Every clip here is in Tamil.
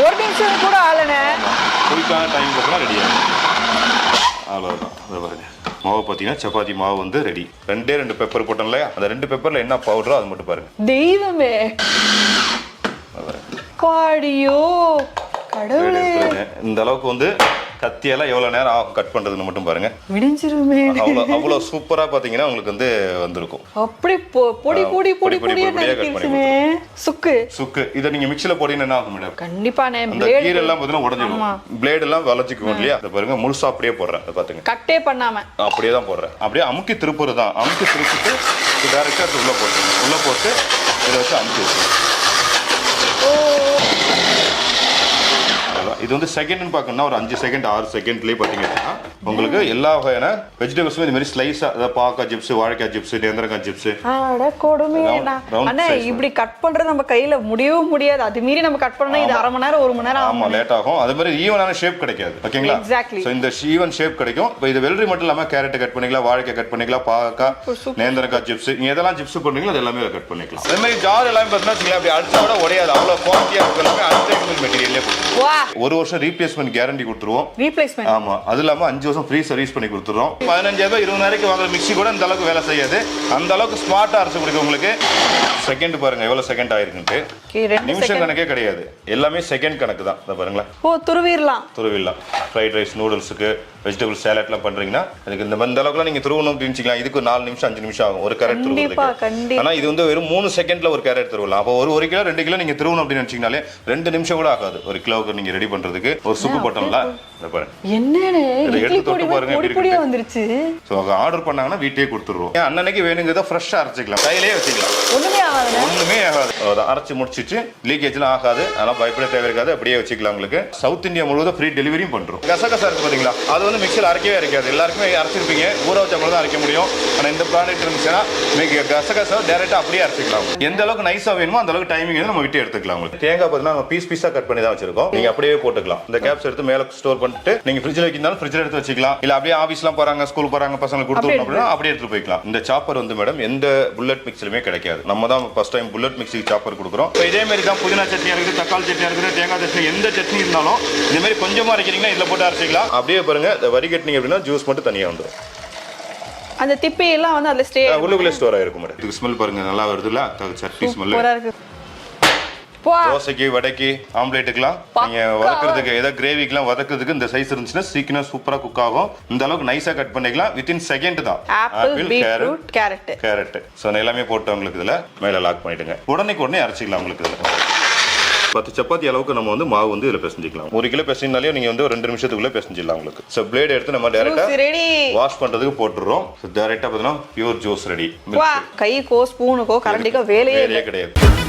ஒரு நிமிஷம் கூட ஆளண்ணே குயிக்கான டைம் பார்த்தா ரெடி ஆகும் அவ்வளோதான் அதை பாருங்க. மாவு பார்த்தீங்கன்னா சப்பாத்தி மாவு வந்து ரெடி ரெண்டே ரெண்டு பெப்பர் போட்டோம் இல்லையா? அந்த ரெண்டு பெப்பரில் என்ன பவுடரோ அது மட்டும் பாருங்க. தெய்வமே. காடியோ. கடவுளே. இந்த அளவுக்கு வந்து கத்தியெல்லாம் எவ்வளோ நேரம் ஆகும் கட் பண்ணுறதுன்னு மட்டும் பாருங்க. விடிஞ்சிருமே. அவ்வளோ அவ்வளோ சூப்பராக பார்த்தீங்கன்னா உங்களுக்கு வந்து வந்திருக்கும். அப்படி பொடி பொடி பொடி பொடி, சுக்கு. சுக்கு. இதை நீங்கள் மிக்சியில் போட்டீங்கன்னா என்ன ஆகும் மேடம் கண்டிப்பாண்ணே அந்த கீரை எல்லாம் பார்த்தீங்கன்னா உடஞ்சிடும். பிளேடு எல்லாம் வளைச்சிக்கும் இல்லையா? அதை பாருங்க முழுசா அப்படியே போடுறேன். அதை பார்த்துங்க கட்டே பண்ணாம. அப்படியே தான் போடுறேன். அப்படியே அமுக்கி திருப்புறது தான். அமுக்கி திருப்பிட்டு டேரெக்டாக உள்ளே போட்டுருங்க. உள்ளே போட்டு இதை வச்சு அமுக்கி வச்சுருங்க. அவ்வளவுதான். இது வந்து செகண்ட்னு பார்க்கணும்னா ஒரு அஞ்சு செகண்ட் ஆறு செகண்ட்லேயே பார்த்தீங்கன்னா உங்களுக்கு எல்லா வகையான வெஜிடபிள்ஸும் இந்த மாதிரி ஸ்லைஸாக அதாவது பாவக்காய் சிப்ஸ் வாழைக்காய் சிப்ஸ் நேந்திரக்காய் சிப்ஸ் size இப்படி கட் பண்றது நம்ம கையில முடியவும் முடியாது. அது மீறி நம்ம கட் பண்ணா இது அரை மணி நேரம் ஒரு மணி நேரம் ஆமா லேட் ஆகும். அது மாதிரி ஈவனான ஷேப் கிடைக்காது. ஓகேங்களா. ஸோ இந்த ஈவன் ஷேப் கிடைக்கும். இப்போ இது வெள்ளரி மட்டும் இல்லாமல் கேரட் கட் பண்ணிக்கலாம் வாழைக்காய் கட் பண்ணிக்கலாம் பாவக்காய் நேந்திரக்காய் சிப்ஸ் நீங்க எதெல்லாம் சிப்ஸ் பண்ணுறீங்களோ அது எல்லாமே கட் பண்ணிக்கலாம். அதே மாதிரி ஜார் எல்லாமே பார்த்தீங்கன்னா அப்படி அடிச்சா கூட உடையாது. அவ்வளோ குவாலிட்டியாக இருக்கும். எல்லாமே அன்பிரேக்கபிள் மெட்டீரியலே கொடுத்துருவோம் வா. ஒரு வருஷம் ரீப்ளேஸ்மெண்ட் கேரண்டி கொடுத்துருவோம். ரீப்ளேஸ்மெண்ட் ஆமா. அது இல்லாம அஞ்சு வருஷம் ஃப்ரீ சர்வீஸ் பண்ணி கொடுத்துறோம் பதினஞ்சாயிரம் இருபதாயிரம் வாங்குற மிக்ஸி கூட இந்த அளவுக்கு வேலை செய்யாது. அந்த அளவுக்கு ஸ்மார்ட்டா அரைச்சு கொடுக்கும் உங்களுக்கு செகண்ட் பாருங்க எவ்வளவு செகண்ட் ஆயிருக்குன்ட்டு. நிமிஷம். கணக்கே கிடையாது. எல்லாமே செகண்ட் கணக்கு தான். பாருங்களேன். ஓ துருவிடலாம். துருவிடலாம். ஃப்ரைட் ரைஸ் நூடுல்ஸுக்கு வெஜிடபிள் சேலட்லாம் பண்றீங்கன்னா அதுக்கு இந்த இந்த அளவுக்குலாம் நீங்க துருவணும் அப்படின்னு வச்சுக்கலாம். இதுக்கு நாலு நிமிஷம் அஞ்சு நிமிஷம் ஆகும். ஒரு கேரட் கண்டிப்பா, துருவுறதுக்கு. கண்டிப்பா. ஆனா இது வந்து வெறும் மூணு செகண்ட்ல ஒரு கேரட் துருவலாம். அப்போ ஒரு ஒரு கிலோ ரெண்டு கிலோ நீங்க திருவணும் அப்படின்னு நினைச்சீங்கனாலே ரெண்டு நிமிஷம் கூட ஆகாது. ஒரு கிலோவுக்கு நீங்க ரெடி பண்றதுக்கு. ஒரு சுப்பு போட்டோம்ல பாருங்க. என்னன்னு? எடுத்து தொட்டு. வந்துருச்சு. ஸோ ஆர்டர் பண்ணாங்கன்னா வீட்டையே கொடுத்துருவோம் அன்னன்னைக்கு வேணுங்கிறத ஃப்ரெஷ்ஷாக அரைச்சிக்கலாம். கையிலேயே வச்சுக்கலாம். ஒண்ணுமே ஆகாது. அரைச்சு முடிச்சிச்சு லீக்கேஜ்லாம் ஆகாது. அதெல்லாம் பயப்பட தேவை இருக்காது அப்படியே வச்சுக்கலாம் உங்களுக்கு. சவுத் இந்தியா முழுவதும் ஃப்ரீ டெலிவரியும் பண்றோம். கசகசா இருக்கு பாத்தீங்களா? அது வந்து மிக்சியில் அரைக்கவே அரைக்காது. எல்லாருக்குமே அரைச்சிருப்பீங்க ஊற வச்ச தான் அரைக்க முடியும். ஆனா இந்த ப்ராடக்ட் இருந்துச்சுன்னா நீங்க கசகசா டேரெக்டாக அப்படியே அரைச்சிக்கலாம். எந்த அளவுக்கு நைஸா வேணுமோ அந்த அளவுக்கு டைமிங் வந்து நம்ம விட்டு எடுத்துக்கலாம் உங்களுக்கு. தேங்காய் பார்த்தீங்கன்னா நம்ம பீஸ் பீஸா கட் பண்ணி தான் வச்சிருக்கோம். நீங்க அப்படியே போட்டுக்கலாம். இந்த கேப்ஸ் எடுத்து மேல ஸ்டோர் பண்ணிட்டு நீங்க ஃப்ரிட்ஜில் வைக்கிறதாலும் ஃப்ரிட்ஜில் எடுத்து வச்சுக்கலாம். இல்ல அப்படியே ஆஃபீஸ்லாம் போறாங்க ஸ்கூல் போறாங்க பசங்க கொடுத்து அப்படியே அப்படின்னா அப்படியே எடுத்து போய்க்கலாம். இந்த சாப்பர் வந்து மேடம் எந்த புல்லட் மிக்ஸிலுமே கிடைக்காது. நம்ம தான் first time bullet mixie chopper கொடுக்குறோம். இப்போ இதே மாதிரி தான் புதினா சட்னி இருக்குது தக்காளி சட்னி இருக்குது தேங்காய் சட்னி எந்த சட்னி இருந்தாலும் இந்த மாதிரி கொஞ்சமா அரைக்கிறீங்கன்னா இதில் போட்டு அரைச்சிக்கலாம். அப்படியே பாருங்க இந்த வடிகட்டினீங்க அப்படின்னா ஜூஸ் மட்டும் தனியாக வந்துடும் அந்த திப்பி எல்லாம் வந்து அதுல ஸ்டே உள்ளுக்குள்ளே ஸ்டோர் ஆயிருக்கும் மேடம் இதுக்கு ஸ்மெல் பாருங்க நல்லா வருதுல்ல அது சட்னி ஸ்மெல் சூப்பரா இருக்கு. போ. தோசைக்கு வடைக்கு ஆம்லேட்டுக்குலாம் நீங்க வதக்குறதுக்கு ஏதாவது கிரேவிக்குலாம் வதக்குறதுக்கு இந்த சைஸ் இருந்துச்சுன்னா சீக்கிரம் சூப்பரா குக் ஆகும். இந்த அளவுக்கு நைஸா கட் பண்ணிக்கலாம். வித்தின் செகண்ட் தான். Apple beetroot carrot carrot so எல்லாமே போட்டு உங்களுக்கு இதில் மேலே லாக் பண்ணிடுங்க. உடனே உடனே அரைச்சிக்கலாம் உங்களுக்கு இதில். பத்து சப்பாத்தி அளவுக்கு நம்ம வந்து மாவு வந்து இதில் பிசைஞ்சிக்கலாம். ஒரு கிலோ பிசைஞ்சாலே நீங்கள் வந்து ஒரு ரெண்டு நிமிஷத்துக்குள்ளே பிசைஞ்சிடலாம் உங்களுக்கு. ஸோ பிளேட் எடுத்து நம்ம டேரெக்டாக ரெடி வாஷ் பண்ணுறதுக்கு போட்டுடுறோம். ஸோ டேரெக்டாக பார்த்தீங்கன்னா பியூர் ஜூஸ் ரெடி வா கைக்கோ ஸ்பூனுக்கோ கரண்டிக்கோ வேலையே இல்லை. வேலையே கிடையாது.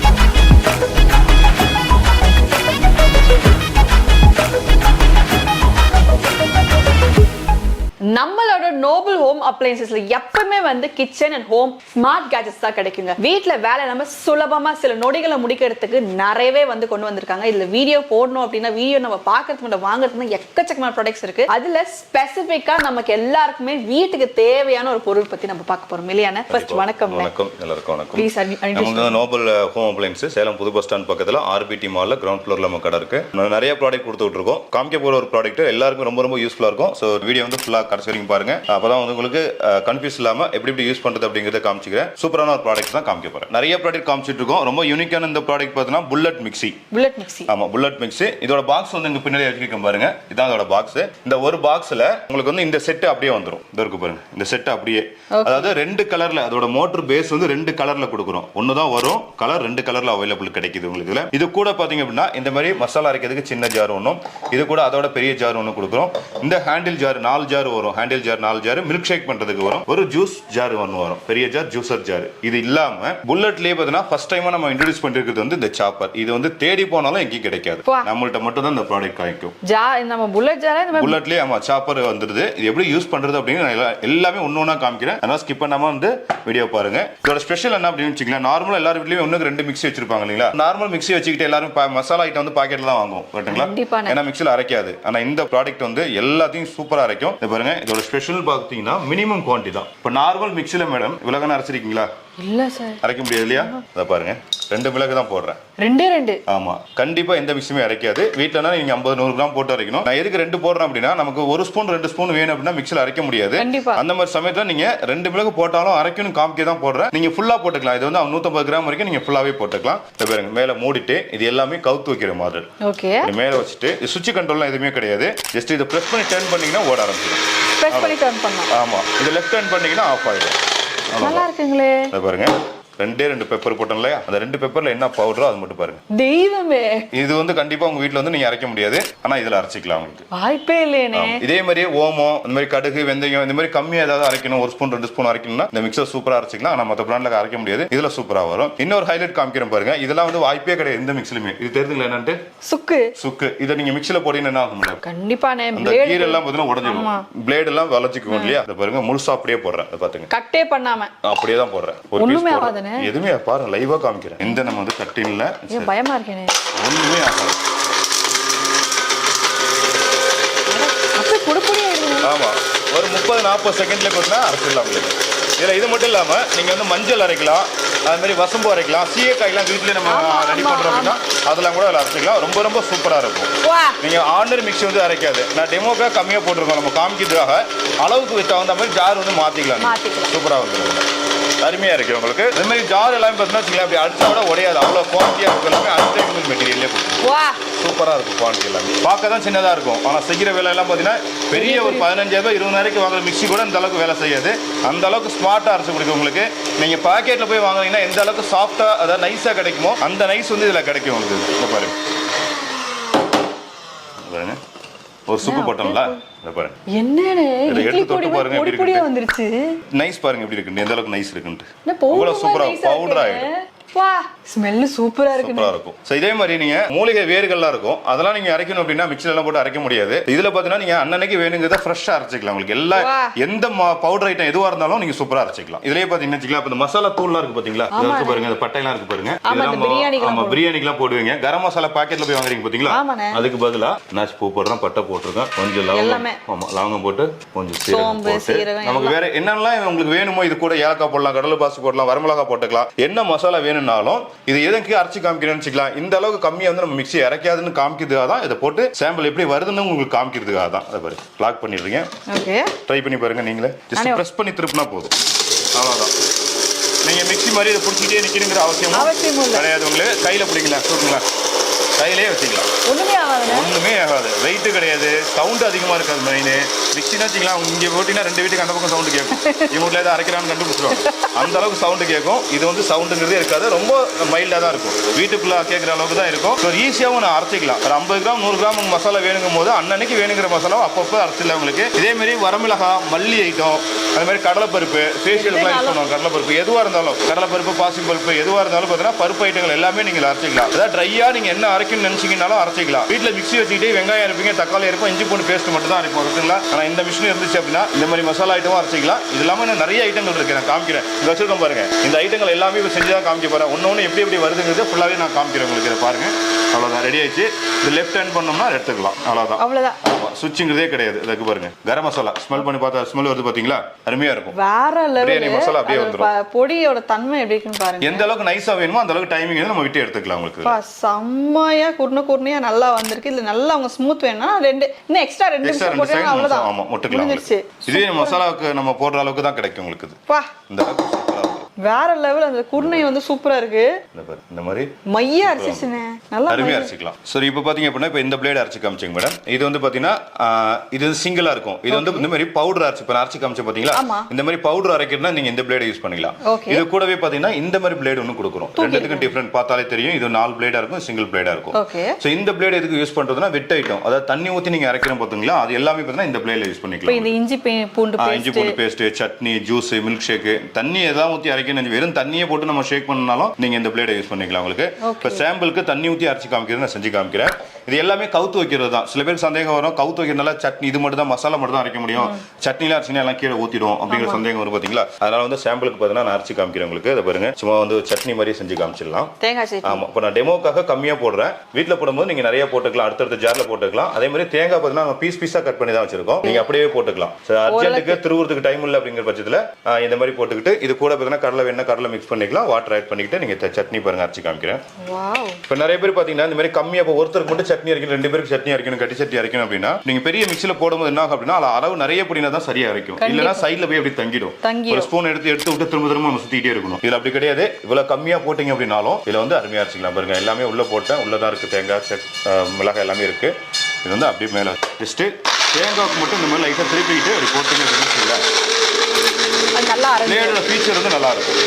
நம்மளோட நோபல் ஹோம் அப்ளைன்சஸ்ல எப்பவுமே வந்து kitchen and home smart gadgets தான் கிடைக்குங்க. வீட்ல வேலை நம்ம சுலபமா சில நொடிகளை முடிக்கிறதுக்கு நிறையவே வந்து கொண்டு வந்திருக்காங்க. இதுல வீடியோ போடணும் அப்படின்னா வீடியோ நம்ம பார்க்கறதுக்கு மட்டும் வாங்குறதுக்கு எக்கச்சக்கமான ப்ராடக்ட்ஸ் இருக்கு. அதுல ஸ்பெசிஃபிக்கா நமக்கு எல்லாருக்குமே வீட்டுக்கு தேவையான ஒரு பொருள் பத்தி நம்ம பார்க்க போறோம். இல்லையான ஃபர்ஸ்ட் வணக்கம். வணக்கம். எல்லாருக்கும் வணக்கம். Please noble home appliance Salem புது பஸ் ஸ்டாண்ட் பக்கத்தில் ஆர்பிடி மாலில் கிரவுண்ட் ஃப்ளோரில் நம்ம கடை இருக்கு. நிறைய ப்ராடக்ட் கொடுத்து விட்டுருக்கோம் காமிக்க போகிற ஒரு ப்ராடக்ட் எல்லாருக்கும் ரொம்ப ரொம்ப யூஸ்ஃபுல்லாக இருக்கும். ஸோ வீடியோ வந்து ஃபுல்லாக கடைசி வரைக்கும் பாருங்க. அப்பதான் வந்து உங்களுக்கு கன்ஃபியூஸ் இல்லாமல் எப்படி எப்படி யூஸ் பண்ணுறது அப்படிங்கிறத காமிச்சிக்கிறேன். சூப்பரான ஒரு ப்ராடக்ட் தான் காமிக்க போகிறேன் நிறைய ப்ராடக்ட் காமிச்சிட்டு இருக்கோம். ரொம்ப யூனிக்கான இந்த ப்ராடக்ட் பார்த்தீங்கன்னா புல்லட் மிக்ஸி புல்லட் மிக்ஸி ஆமா புல்லட் மிக்ஸ் இதோட பாக்ஸ் வந்து இங்க பின்னாடி வச்சிருக்கேன் பாருங்க. இதான் அதோட பாக்ஸ் இந்த ஒரு பாக்ஸ்ல உங்களுக்கு வந்து இந்த செட் அப்படியே வந்துரும். இது இருக்கு பாருங்க. இந்த செட் அப்படியே. அதாவது ரெண்டு கலர்ல அதோட மோட்டர் பேஸ் வந்து ரெண்டு கலர்ல கொடுக்குறோம். ஒன்னு தான் வரும் கலர் ரெண்டு கலர்ல அவைலபிள் கிடைக்குது உங்களுக்கு இதுல. இது கூட பாத்தீங்க அப்படின்னா இந்த மாதிரி மசாலா அரைக்கிறதுக்கு சின்ன ஜார் ஒன்றும் இது கூட அதோட பெரிய ஜார் ஒன்று கொடுக்குறோம். இந்த ஹேண்டில் ஜார் நாலு ஜார் வரும். ஹேண்டில் ஜார் நாலு ஜார் மில்க் ஷேக் பண்றதுக்கு வரும். ஒரு ஜூஸ் ஜார் ஒன்று வரும். பெரிய ஜார் ஜூசர் ஜார் இது இல்லாம புல்லட்லயே பார்த்தீங்கன்னா ஃபர்ஸ்ட் டைமா நம்ம இன்ட்ரடியூஸ் பண்ணிருக்கிறது வந்து இந்த சாப்பர் இது வந்து தேடி போனாலும் எங்கேயும் கிடைக்காது. நம்மள்ட்ட மட்டும் தான் இந்த ப்ராடக்ட் கிடைக்கும் நம்ம புல்லட் ஜாரா புல்லட்லயே ஆமா சாப்பர் வந்துருது. இது எப்படி யூஸ் பண்றது அப்படின்னு எல்லாமே ஒன்றா காமிக்கிறேன். அதனால ஸ்கிப் பண்ணாம வந்து வீடியோ பாருங்க. இதோட ஸ்பெஷல் என்ன அப்படின்னு வச்சுக்கலாம் நார்மலா எல்லார் வீட்லயும் ஒண்ணுக்கு ரெண்டு மிக்ஸி வச்சிருப்பாங்க இல்லைங்களா? நார்மல் மிக்ஸி வச்சுக்கிட்டு எல்லாரும் மசாலா ஐட்டம் வந்து பாக்கெட்ல தான் வாங்குவோம் கரெக்ட்டுங்களா. ஏன்னா மிக்ஸில் அரைக்காது. ஆனா இந்த ப்ராடக்ட் வந்து எல்லாத்தையும் சூப்பரா அரைக்கும். பாருங்க. இதோட ஸ்பெஷல் பார்த்தீங்கன்னா மினிமம் குவான்டி தான். இப்போ நார்மல் மிக்சியில் மேடம் விலகன அரைச்சிருக்கீங்களா இல்ல சார். அரைக்க முடியாது இல்லையா? அதை பாருங்க. ரெண்டு மிளகு தான் போடுறேன். ரெண்டே ரெண்டு. ஆமா. கண்டிப்பா எந்த மிக்ஸுமே அரைக்காது. வீட்டுலனா நீங்க ஐம்பது நூறு கிராம் போட்டு அரைக்கணும். நான் எதுக்கு ரெண்டு போடுறேன் அப்படின்னா நமக்கு ஒரு ஸ்பூன் ரெண்டு ஸ்பூன் வேணும் அப்படின்னா மிக்ஸில் அரைக்க முடியாது. கண்டிப்பா. அந்த மாதிரி சமயத்துல நீங்க ரெண்டு மிளகு போட்டாலும் அரைக்கணும் காமிக்க தான் போடுறேன். நீங்க ஃபுல்லா போட்டுக்கலாம். இது வந்து நூத்தம்பது கிராம் வரைக்கும் நீங்க ஃபுல்லாவே போட்டுக்கலாம். இதை பாருங்க. மேல மூடிட்டு இது எல்லாமே கவுத்து வைக்கிற மாதிரி ஓகே. மேல வச்சுட்டு சுவிட்ச் கண்ட்ரோல்லாம் எதுவுமே கிடையாது. ஜஸ்ட் இதை பிரஸ் பண்ணி டர்ன் பண்ணீங்கன்னா ஓட ஆரம்பிச்சிடும். ப்ரெஸ் பண்ணி டர்ன் பண்ணலாம். ஆமா. இது லெஃப்ட் டர்ன் பண்ணீங்கன்னா ஆஃப் ஆயிடும். நல்லா இருக்குங்களே. இதை பாருங்க. ரெண்டே ரெண்டு பெப்பர் போட்டோம் இல்லையா அந்த ரெண்டு பெப்பர்ல என்ன பவுடரோ அது மட்டும் பாருங்க. தெய்வமே. இது வந்து கண்டிப்பா உங்க வீட்ல வந்து நீங்க அரைக்க முடியாது. ஆனா இதுல அரைச்சிக்கலாம் உங்களுக்கு. வாய்ப்பே இல்லையேனே. ஆமா. இதே மாதிரி ஓமம் இந்த மாதிரி கடுகு வெந்தயம் இந்த மாதிரி கம்மியா ஏதாவது அரைக்கணும். ஒரு ஸ்பூன் ரெண்டு ஸ்பூன் அரைக்கணும்னா இந்த மிக்சர் சூப்பரா அரைச்சிக்கலாம். ஆனா மத்த பிராண்ட்ல அரைக்க முடியாது. இதுல சூப்பரா வரும். இன்னொரு ஹைலைட் காமிக்கிறேன் பாருங்க. இதெல்லாம் வந்து வாய்ப்பே கிடையாது இந்த மிக்ஸ்லயுமே இது தெரிஞ்சுங்களா என்னன்ட்டு? சுக்கு. சுக்கு. இதை நீங்க மிக்சில போட்டீங்கன்னா என்ன ஆக முடியாது கண்டிப்பானே அந்த கீரை எல்லாம் பாத்தீங்கன்னா உடஞ்சிடும் பிளேடு எல்லாம் வளைச்சிக்கும் இல்லையா? அதை பாருங்க முழுசா அப்படியே போடுறேன். பாத்துங்க கட்டே பண்ணாம. அப்படியே தான் போடுறேன். ஒரு ஒண்ணுமே piece போடுறேன். எதுவுமே பாருங்க லைவா காமிக்கிறேன். எந்த நம்ம வந்து கட்டின்ல பயமா இருக்கேனே ஒண்ணுமே ஆகாது. ஆமா. ஒரு முப்பது நாற்பது செகண்ட்ல பார்த்தா அரைச்சிடலாம் உங்களுக்கு. இதுல இது மட்டும் இல்லாம நீங்க வந்து மஞ்சள் அரைக்கலாம் அது மாதிரி வசம்பு அரைக்கலாம் சீயக்காய்லாம் வீட்லயே நம்ம ரெடி ஆமா, பண்றோம் அப்படின்னா அதெல்லாம் கூட அதில் அரைச்சிக்கலாம். ரொம்ப ரொம்ப சூப்பரா இருக்கும். நீங்க ஆர்டினரி மிக்ஸி வந்து அரைக்காது. நான் டெமோக்காக கம்மியா போட்டிருக்கோம். நம்ம காமிக்கிறதுக்காக அளவுக்கு தகுந்த மாதிரி ஜார் வந்து மாத்திக்கலாம் மாத்திக்கலாம். சூப்பரா வந்துடும் அருமையா இருக்கு உங்களுக்கு. அதே மாதிரி ஜார் எல்லாமே பார்த்தீங்கன்னா அப்படி அடிச்சா விட உடையாது. அவ்வளவு குவாலிட்டியா இருக்கும் எல்லாமே. அன்டைமபிள் மெட்டீரியல்லே கொடுக்கும் வா. சூப்பரா இருக்கும் குவாலிட்டி எல்லாமே. பார்க்க தான் சின்னதா இருக்கும். ஆனா செய்கிற வேலை எல்லாம் பாத்தீங்கன்னா பெரிய ஒரு பதினஞ்சாயிரம் ரூபாய் இருபதாயிரம் வாங்குற மிக்ஸி கூட இந்த அளவுக்கு வேலை செய்யாது. அந்த அளவுக்கு ஸ்மார்ட்டா அரைச்சு கொடுக்கும் உங்களுக்கு. நீங்க பாக்கெட்ல போய் வாங்குனீங்கன்னா எந்த அளவுக்கு சாஃப்டா அதாவது நைஸா கிடைக்குமோ அந்த நைஸ் வந்து இதுல கிடைக்கும் உங்களுக்கு. இந்த பாருங்க. இந்த பாருங்க. ஒரு சுப்பு போட்டோம்ல? என்னன்னு இட்லி எடுத்து தொட்டு பாருங்க பொடி எப்படி. வந்துருச்சு. நைஸ் பாருங்க எப்படி இருக்கு எந்த அளவுக்கு நைஸ் இருக்குன்ட்டு. என்ன அவ்வளவு சூப்பரா பவுடர். ஆயிடும். வா. ஸ்மெல் சூப்பரா இருக்கு சூப்பரா இருக்கும். So, இதே மாதிரி நீங்க மூலிகை வேர்கள்லாம் இருக்கும். அதெல்லாம் நீங்க அரைக்கணும் அப்படின்னா மிக்சில எல்லாம் போட்டு அரைக்க முடியாது. இதுல பாத்தீங்கன்னா நீங்க அன்னன்னைக்கு வேணுங்கிறத ஃப்ரெஷ்ஷா அரைச்சிக்கலாம் உங்களுக்கு. எல்லா. எந்த பவுடர் ஐட்டம் எதுவா இருந்தாலும் நீங்க சூப்பரா அரைச்சிக்கலாம். இதுலயே பாத்தீங்கன்னா இந்த மசாலா தூள்லாம் இருக்கு பாத்தீங்களா? இது இருக்கு பாருங்க இந்த பட்டையெல்லாம் இருக்கு பாருங்க. ஆமா, பிரியாணிக்கெல்லாம் போடுவீங்க. கரம் மசாலா பாக்கெட்ல போய் வாங்குறீங்க பாத்தீங்களா. அதுக்கு பதிலா நாச்சு பூ போடுறோம் பட்டை போட்டிருக்கோம் கொஞ்சம் லவங்கம். ஆமா லவங்கம் போட்டு கொஞ்சம் சீரகம் போட்டு. நமக்கு வேற என்னெல்லாம் உங்களுக்கு வேணுமோ இது கூட ஏலக்காய் போடலாம் கடலை பாசி போடலாம் வரமிளகா போட்டுக்கலாம். என்ன மசாலா வேணும்னாலும் இது எதுக்கு அரைச்சு காமிக்கிறேன்னு வச்சுக்கலாம். இந்த அளவுக்கு கம்மியா வந்து நம்ம மிக்ஸி இறக்காதுன்னு காமிக்கிறதுக்காக தான் இதை போட்டு சாம்பிள் எப்படி வருதுன்னு உங்களுக்கு காமிக்கிறதுக்காக தான். அதை பாரு லாக் பண்ணிடுறீங்க. ட்ரை பண்ணி பாருங்க நீங்களே. ஜஸ்ட் ப்ரெஸ் பண்ணி திருப்பினா போதும். அவ்வளோதான் நீங்க மிக்ஸி மாதிரி இதை பிடிச்சிட்டே அவசியமும் இல்ல. கிடையாது உங்களுக்கு. கையில பிடிங்களா தூக்குங்களா கையிலே வச்சுக்கலாம். ஆகாதுண்ணே. ஒண்ணுமே ஆகாது. வெயிட் கிடையாது. சவுண்ட் அதிகமா இருக்காது மெயின் மிக்சினா வச்சுக்கலாம் இங்க போட்டீங்கன்னா ரெண்டு வீட்டுக்கு அந்த பக்கம் சவுண்ட் கேட்கும் இவங்க வீட்டுல ஏதாவது அரைக்கிறான்னு கண்டுபிடிச்சிருவாங்க. அந்த அளவுக்கு சவுண்ட் கேட்கும் இது வந்து சவுண்டுங்கிறதே இருக்காது. ரொம்ப மைல்டா தான் இருக்கும். வீட்டுக்குள்ள கேட்குற அளவுக்கு தான் இருக்கும். ஸோ ஈஸியாகவும் நான் அரைச்சிக்கலாம். ஒரு ஐம்பது கிராம் நூறு கிராம் மசாலா வேணுங்கும் போது அன்னன்னைக்கு வேணுங்கிற மசாலா அப்பப்போ அரைச்சிடலாம் உங்களுக்கு. இதே மாதிரி வரமிளகா மல்லி ஐட்டம் அது மாதிரி கடலைப்பருப்பு ஃபேஷியலுக்குலாம் யூஸ் பண்ணுவாங்க. கடலைப்பருப்பு எதுவாக இருந்தாலும் கடலைப்பருப்பு பாசி பருப்பு எதுவாக இருந்தாலும் பார்த்தீங்கன்னா பருப்பு ஐட்டங்கள் எல்லாமே நீங்கள் அரைச்சிக்கலாம். அதாவது ட்ரையாக நீங்கள் என்ன அரைக்கணும்னு நினச்சிங்கனாலும் அரைச்சிக்கலாம். வீட்டில் மிக்ஸி வச்சுக்கிட்டே வெங்காயம் இருப்பீங்க தக்காளி இருக்கும் இஞ்சி பூண்டு பேஸ்ட் மட்டும் தான் அரைப்போம் ஓகேங்களா ஆனால் இந்த மிஷின் இருந்துச்சு அப்படின்னா இந்த மாதிரி மசாலா ஐட்டமும் அரைச்சிக்கலாம். இது இல்லாமல் இன்னும் நிறைய ஐட்டங்கள் இருக்கு நான் காமிக்கிறேன். இங்க வச்சிருக்கோம் பாருங்க. இந்த ஐட்டங்கள் எல்லாமே இப்போ செஞ்சு தான் காமிக்க போறேன். ஒன்று ஒன்று எப்படி எப்படி வருதுங்கிறது ஃபுல்லாகவே நான் காமிக்கிறேன் உங்களுக்கு. இதை பாருங்க. அவ்வளோதான் ரெடி ஆயிடுச்சு. இது லெஃப்ட் ஹேண்ட் பண்ணோம்னா எடுத்துக்கலாம். அவ்வளோதான் அவ்வளவுதான். ஆமா சுவிட்சுங்கிறதே கிடையாது. இதுக்கு பாருங்க. கரம் மசாலா ஸ்மெல் பண்ணி பார்த்தா ஸ்மெல் வருது பாத்தீங்களா? அருமையா இருக்கும். வேற பிரியாணி மசாலா அப்படியே லெவல் வந்துரும். பொடியோட தன்மை எப்படி இருக்குன்னு பாருங்க. எந்த அளவுக்கு நைஸா வேணுமோ அந்த அளவுக்கு டைமிங் நம்ம விட்டு எடுத்துக்கலாம் உங்களுக்கு. பா, செம்மையா குருணை குருணையா நல்லா வந்திருக்கு. இதுல நல்லா அவங்க ஸ்மூத் வேணும்னா ரெண்டு இன்னும் எக்ஸ்ட்ரா ரெண்டு நிமிஷம் போட்டா அவ்வளவுதான். ஆமா முட்டுக்கலாம் முடிஞ்சிருச்சு. இதுவே மசாலாவுக்கு நம்ம போடுற அளவுக்கு தான் கிடைக்கும் உங்களுக்கு. பா இந்த அளவுக்கு வேற லெவல் அந்த குருணை வந்து சூப்பரா இருக்கு. இந்த மாதிரி மையா அரைச்சிச்சுனே நல்லா அருமையா மையா. அரைச்சிக்கலாம். சரி இப்போ பாத்தீங்க அப்படின்னா இப்போ இந்த பிளேட் அரைச்சு காமிச்சிங்க மேடம் இது வந்து பாத்தீங்கன்னா இது சிங்கிளா இருக்கும். இது வந்து இந்த மாதிரி பவுடர் அரைச்சு இப்போ அரைச்சு காமிச்சு பாத்தீங்களா. இந்த மாதிரி பவுடர் அரைக்கிறதுனா நீங்க இந்த பிளேட் யூஸ் பண்ணிக்கலாம். இது கூடவே பாத்தீங்கன்னா இந்த மாதிரி பிளேட் ஒன்று கொடுக்குறோம். ரெண்டுத்துக்கும் டிஃபரெண்ட் பார்த்தாலே தெரியும். இது நாலு பிளேடா இருக்கும் சிங்கிள் பிளேடா இருக்கும். ஸோ இந்த பிளேட் எதுக்கு யூஸ் பண்றதுன்னா வெட் ஐட்டம் அதாவது தண்ணி ஊத்தி நீங்க அரைக்கிறோம் பாத்தீங்களா? அது எல்லாமே பாத்தீங்கன்னா இந்த பிளேட்ல யூஸ் பண்ணிக்கலாம். இந்த இஞ்சி பூண்டு இஞ்சி பூண்டு paste chutney juice milkshake தண்ணி எதாவது அரைக்கணும். வெறும் தண்ணியே போட்டு நம்ம ஷேக் பண்ணனாலும் நீங்க இந்த பிளேடை யூஸ் பண்ணிக்கலாம் உங்களுக்கு. இப்போ சாம்பிளுக்கு தண்ணி ஊத்தி அரைச்சு காமிக்கிறது நான் செஞ்சு காமிக்கிறேன். இது எல்லாமே கவுத்து வைக்கிறது தான். சில பேர் சந்தேகம் வரும். கவுத்து வைக்கிறதுனால சட்னி இது மட்டும் தான் மசாலா மட்டும் தான் அரைக்க முடியும். சட்னிலாம் அரைச்சினா எல்லாம் கீழே ஊத்திடும் அப்படிங்கிற சந்தேகம் வரும் பாத்தீங்களா? அதனால வந்து சாம்பிளுக்கு பார்த்தீங்கன்னா நான் அரைச்சு காமிக்கிறேன் உங்களுக்கு. அதை பாருங்க. சும்மா வந்து சட்னி மாதிரி செஞ்சு காமிச்சிடலாம். ஆமா. இப்போ நான் டெமோக்காக கம்மியா போடுறேன். வீட்ல போடும்போது நீங்க நிறைய போட்டுக்கலாம். அடுத்தடுத்த ஜார்ல போட்டுக்கலாம். அதே மாதிரி தேங்காய் பார்த்தீங்கன்னா நம்ம பீஸ் பீஸா கட் பண்ணி தான் வச்சிருக்கோம். நீங்க அப்படியே போட்டுக்கலாம். அர்ஜென்ட்டுக்கு திருவுறதுக்கு டைம் இல்லை அப்படிங்கிற பட்சத்துல இந்த மாதிரி போட்டுக்கிட்டு இது கூட பார்த்தீங்கன்னா கடலை வேணா கடலை மிக்ஸ் பண்ணிக்கலாம். வாட்டர் ஆட் பண்ணிக்கிட்டு நீங்க த- சட்னி பாருங்க அரைச்சி காமிக்கிறேன். இப்போ நிறைய பேர் பாத்தீங்கன்னா இந்த மாதிரி கம்மியா இப்போ ஒருத்தருக்கு மட்டும் சட்னி அரைக்கணும் ரெண்டு பேருக்கு சட்னி அரைக்கணும் கட்டி சட்னி அரைக்கணும் அப்படின்னா நீங்க பெரிய மிக்ஸில போடும்போது என்ன ஆகும் அப்படின்னா அதுல அளவு நிறைய பொடினா தான் சரியா அரைக்கும். இல்லைன்னா சைடுல போய் அப்படி தங்கிடும். ஒரு ஸ்பூன் எடுத்து எடுத்து விட்டு திரும்ப திரும்ப நம்ம சுத்திட்டே இருக்கணும். இதுல அப்படி கிடையாது. இவ்வளவு கம்மியா போட்டீங்க அப்படின்னாலும் இதுல வந்து அருமையா அரைச்சிக்கலாம். பாருங்க எல்லாமே உள்ள போட்டேன். உள்ளதான் இருக்கு தேங்காய் சட் அஹ் மிளகாய் எல்லாமே இருக்கு. இது வந்து அப்படியே மேல ஜஸ்ட் தேங்காய்க்கு மட்டும் இந்த மாதிரி லைட்டா திருப்பிக்கிட்டு அப்படி போட்டீங்க வச்சுக்கோங்களேன். அது நல்லா இருக்கும் பிளேடோட ஃபீச்சர் வந்து நல்லா இருக்கும்.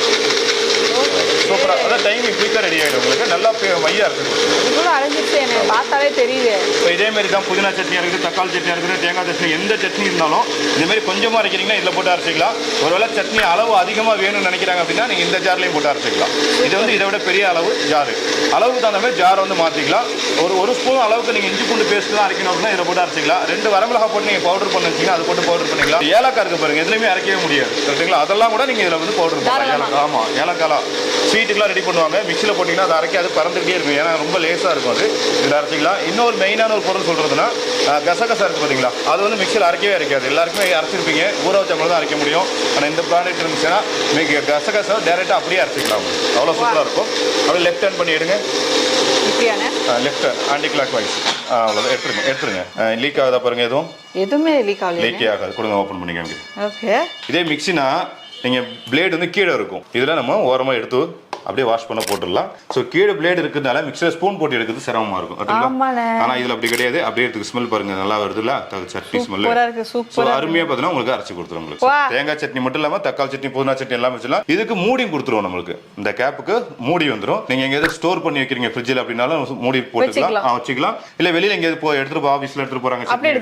சூப்பரா அதான் டைமிங் குயிக்கா ரெடி ஆயிடும் உங்களுக்கு. நல்லா பே- மையா இருக்கும். இவ்வளோ அரைஞ்சிருச்சு எனக்கு பார்த்தாலே தெரியுது. இப்போ இதே மாதிரி தான் புதினா சட்னியாக இருக்குது தக்காளி சட்னியாக இருக்குது தேங்காய் சட்னி எந்த சட்னி இருந்தாலும் இந்த மாதிரி கொஞ்சமாக அரைக்கிறீங்கன்னா இதில் போட்டு அரைச்சிக்கலாம். ஒருவேளை சட்னி அளவு அதிகமாக வேணும்னு நினைக்கிறாங்க அப்படின்னா நீங்கள் இந்த ஜார்லையும் போட்டு அரைச்சிக்கலாம். இது வந்து இதை விட பெரிய அளவு ஜாரு அளவுக்கு தகுந்த மாதிரி ஜாரை வந்து மாற்றிக்கலாம் ஒரு ஒரு ஸ்பூன் அளவுக்கு நீங்கள் இஞ்சி பூண்டு பேஸ்ட் தான் அரைக்கணும் அப்படின்னா இதில் போட்டு அரைச்சிக்கலாம். ரெண்டு வரமிளகா போட்டு நீங்கள் பவுடர் பண்ணி வச்சிங்கன்னா அது போட்டு பவுடர் பண்ணிக்கலாம். ஏலக்காய் இருக்கு பாருங்க எதுலையுமே அரைக்கவே முடியாது. கரெக்டுங்களா அதெல்லாம் கூட நீங்கள் இதில் வந்து பவுடர் பண்ணலாம். ஏலக்காய் ஆமாம் ஏலக்காய் ஸ்வீட்டுக்கெலாம் ரெடி பண்ணுவாங்க. மிக்சியில் போட்டிங்கன்னா அது அரைக்க அது பறந்துகிட்டே இருக்கும். ஏன்னா ரொம்ப லேசாக இருக்கும் அது. இதில் அரைச்சிக்கலாம். இன்னொரு மெயினான ஒரு பொருள் சொல்கிறதுனா கசகசா இருக்குது பார்த்தீங்களா அது வந்து மிக்சியில் அரைக்கவே அரைக்காது. எல்லாருக்குமே அரைச்சிருப்பீங்க. ஊற வச்ச மாதிரி தான் அரைக்க முடியும். ஆனால் இந்த ப்ராடக்ட் இருந்துச்சுன்னா நீங்கள் கசகசா டேரெக்டாக அப்படியே அரைச்சிக்கலாம் அவ்வளோ சூப்பராக இருக்கும். அப்படியே லெஃப்ட் ஹேண்ட் பண்ணி எடுங்க. லெஃப்ட் ஆன்டி கிளாக் வைஸ் அவ்வளோதான் எடுத்துருங்க எடுத்துருங்க. லீக் ஆகுதா பாருங்க எதுவும்? எதுவுமே லீக் ஆகலையே. லீக்கே ஆகாது. கொடுங்க ஓப்பன் பண்ணி காமிக்கிறேன் ஓகே இதே மிக்ஸினா நீங்கள் பிளேடு வந்து கீழே இருக்கும். இதில் நம்ம ஓரமாக எடுத்து அப்படியே வாஷ் பண்ண போட்டுடலாம். ஸோ கீழே பிளேடு இருக்கிறதுனால மிக்ஸில் ஸ்பூன் போட்டு எடுக்கிறது சிரமமா இருக்கும். ஆனால் இதில் அப்படி கிடையாது. அப்படியே எடுத்து ஸ்மெல் பாருங்க. நல்லா வருதுல்ல சட்னி ஸ்மெல் ஸோ அருமையாக பார்த்தீங்கன்னா உங்களுக்கு அரைச்சி கொடுத்துரும் உங்களுக்கு. தேங்காய் சட்னி மட்டும் இல்லாமல் தக்காளி சட்னி புதினா சட்னி எல்லாம் வச்சுலாம் இதுக்கு மூடியும் கொடுத்துருவோம் நம்மளுக்கு. இந்த கேப்புக்கு மூடி வந்துடும் நீங்கள் எங்கேயாவது ஸ்டோர் பண்ணி வைக்கிறீங்க ஃப்ரிட்ஜில் அப்படின்னாலும் மூடி போட்டுக்கலாம். வச்சுக்கலாம். இல்லை வெளியில் எங்கேயாவது போ ஆஃபீஸில் எடுத்துட்டு போகிறாங்க அப்படியே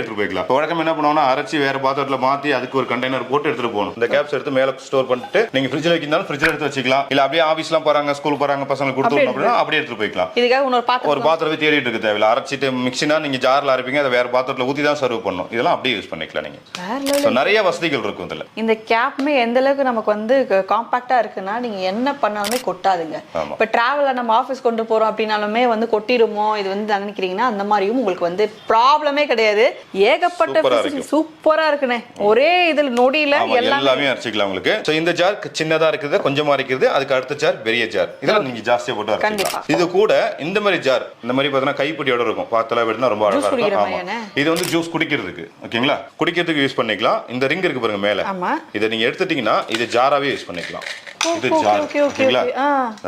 எடுத்துட்டு போய்க்கலாம். இப்போ வழக்கம் என்ன பண்ணுவோம்னா அரைச்சி வேற பாத்திரத்தில் மாற்றி அதுக்கு ஒரு கண்டெய்னர் போட்டு எடுத்துட்டு போகணும். இந்த கேப்ஸ் எடுத்து மேலே ஸ்டோர் பண்ணிட்டு நீங்க ஃப்ரிட்ஜில் வைக்கிறதாலும் ஃப்ரிட்ஜில் எடுத்து வச்சுக்கலாம். இல்ல அப்படியே ஆஃபீஸ்லாம் போறாங்க ஸ்கூல் போறாங்க பசங்களுக்கு கொடுத்து அப்படியே விடணும் அப்படின்னா அப்படியே எடுத்துட்டு போய்க்கலாம். இதுக்காக இன்னொரு ஒரு பாத்திரம் பாத்திரத்தை தேடிட்டு இருக்க தேவையில்ல. அரைச்சிட்டு மிக்சினா நீங்க ஜார்ல அரைப்பீங்க அதை வேற பாத்திரத்துல ஊத்தி தான் சர்வ் பண்ணணும். இதெல்லாம் அப்படியே யூஸ் பண்ணிக்கலாம் நீங்க. நிறைய வசதிகள் இருக்கும் இதுல. இந்த கேப்மே எந்த அளவுக்கு நமக்கு வந்து காம்பாக்டா இருக்குன்னா நீங்க என்ன பண்ணாலுமே கொட்டாதுங்க. இப்ப டிராவல்ல நம்ம ஆபீஸ் கொண்டு போறோம் அப்படின்னாலுமே வந்து கொட்டிடுமோ இது வந்து நினைக்கிறீங்கன்னா அந்த மாதிரியும் உங்களுக்கு வந்து ப்ராப்ளமே கிடையாது. ஏகப்பட்ட சூப்பரா இருக்கு. சூப்பரா இருக்குண்ணே. ஒரே இதுல நொடியில எல்லாமே அரைச்சிக்கலாம் உங்களுக்கு. இந்த ஜார் சின்னதா இருக்குது கொஞ்சமா இருக்குது அதுக்கு அடுத்த ஜார் பெரிய ஜார் இதெல்லாம் நீங்க ஜாஸ்தியா போட்டு அரைச்சிக்கலாம் இது கூட இந்த மாதிரி ஜார் இந்த மாதிரி பார்த்தீங்கன்னா கைப்பிடியோட இருக்கும். பார்த்தலாம் விடுனா ரொம்ப அழகா இருக்கும். ஆமா? இது வந்து ஜூஸ் குடிக்கிறதுக்கு. ஓகேங்களா? குடிக்கிறதுக்கு யூஸ் பண்ணிக்கலாம். இந்த ரிங் இருக்கு பாருங்க மேல. இதை நீங்க எடுத்துட்டீங்கன்னா இது ஜாராவே யூஸ் பண்ணிக்கலாம். இது ஜார் ஓகேங்களா?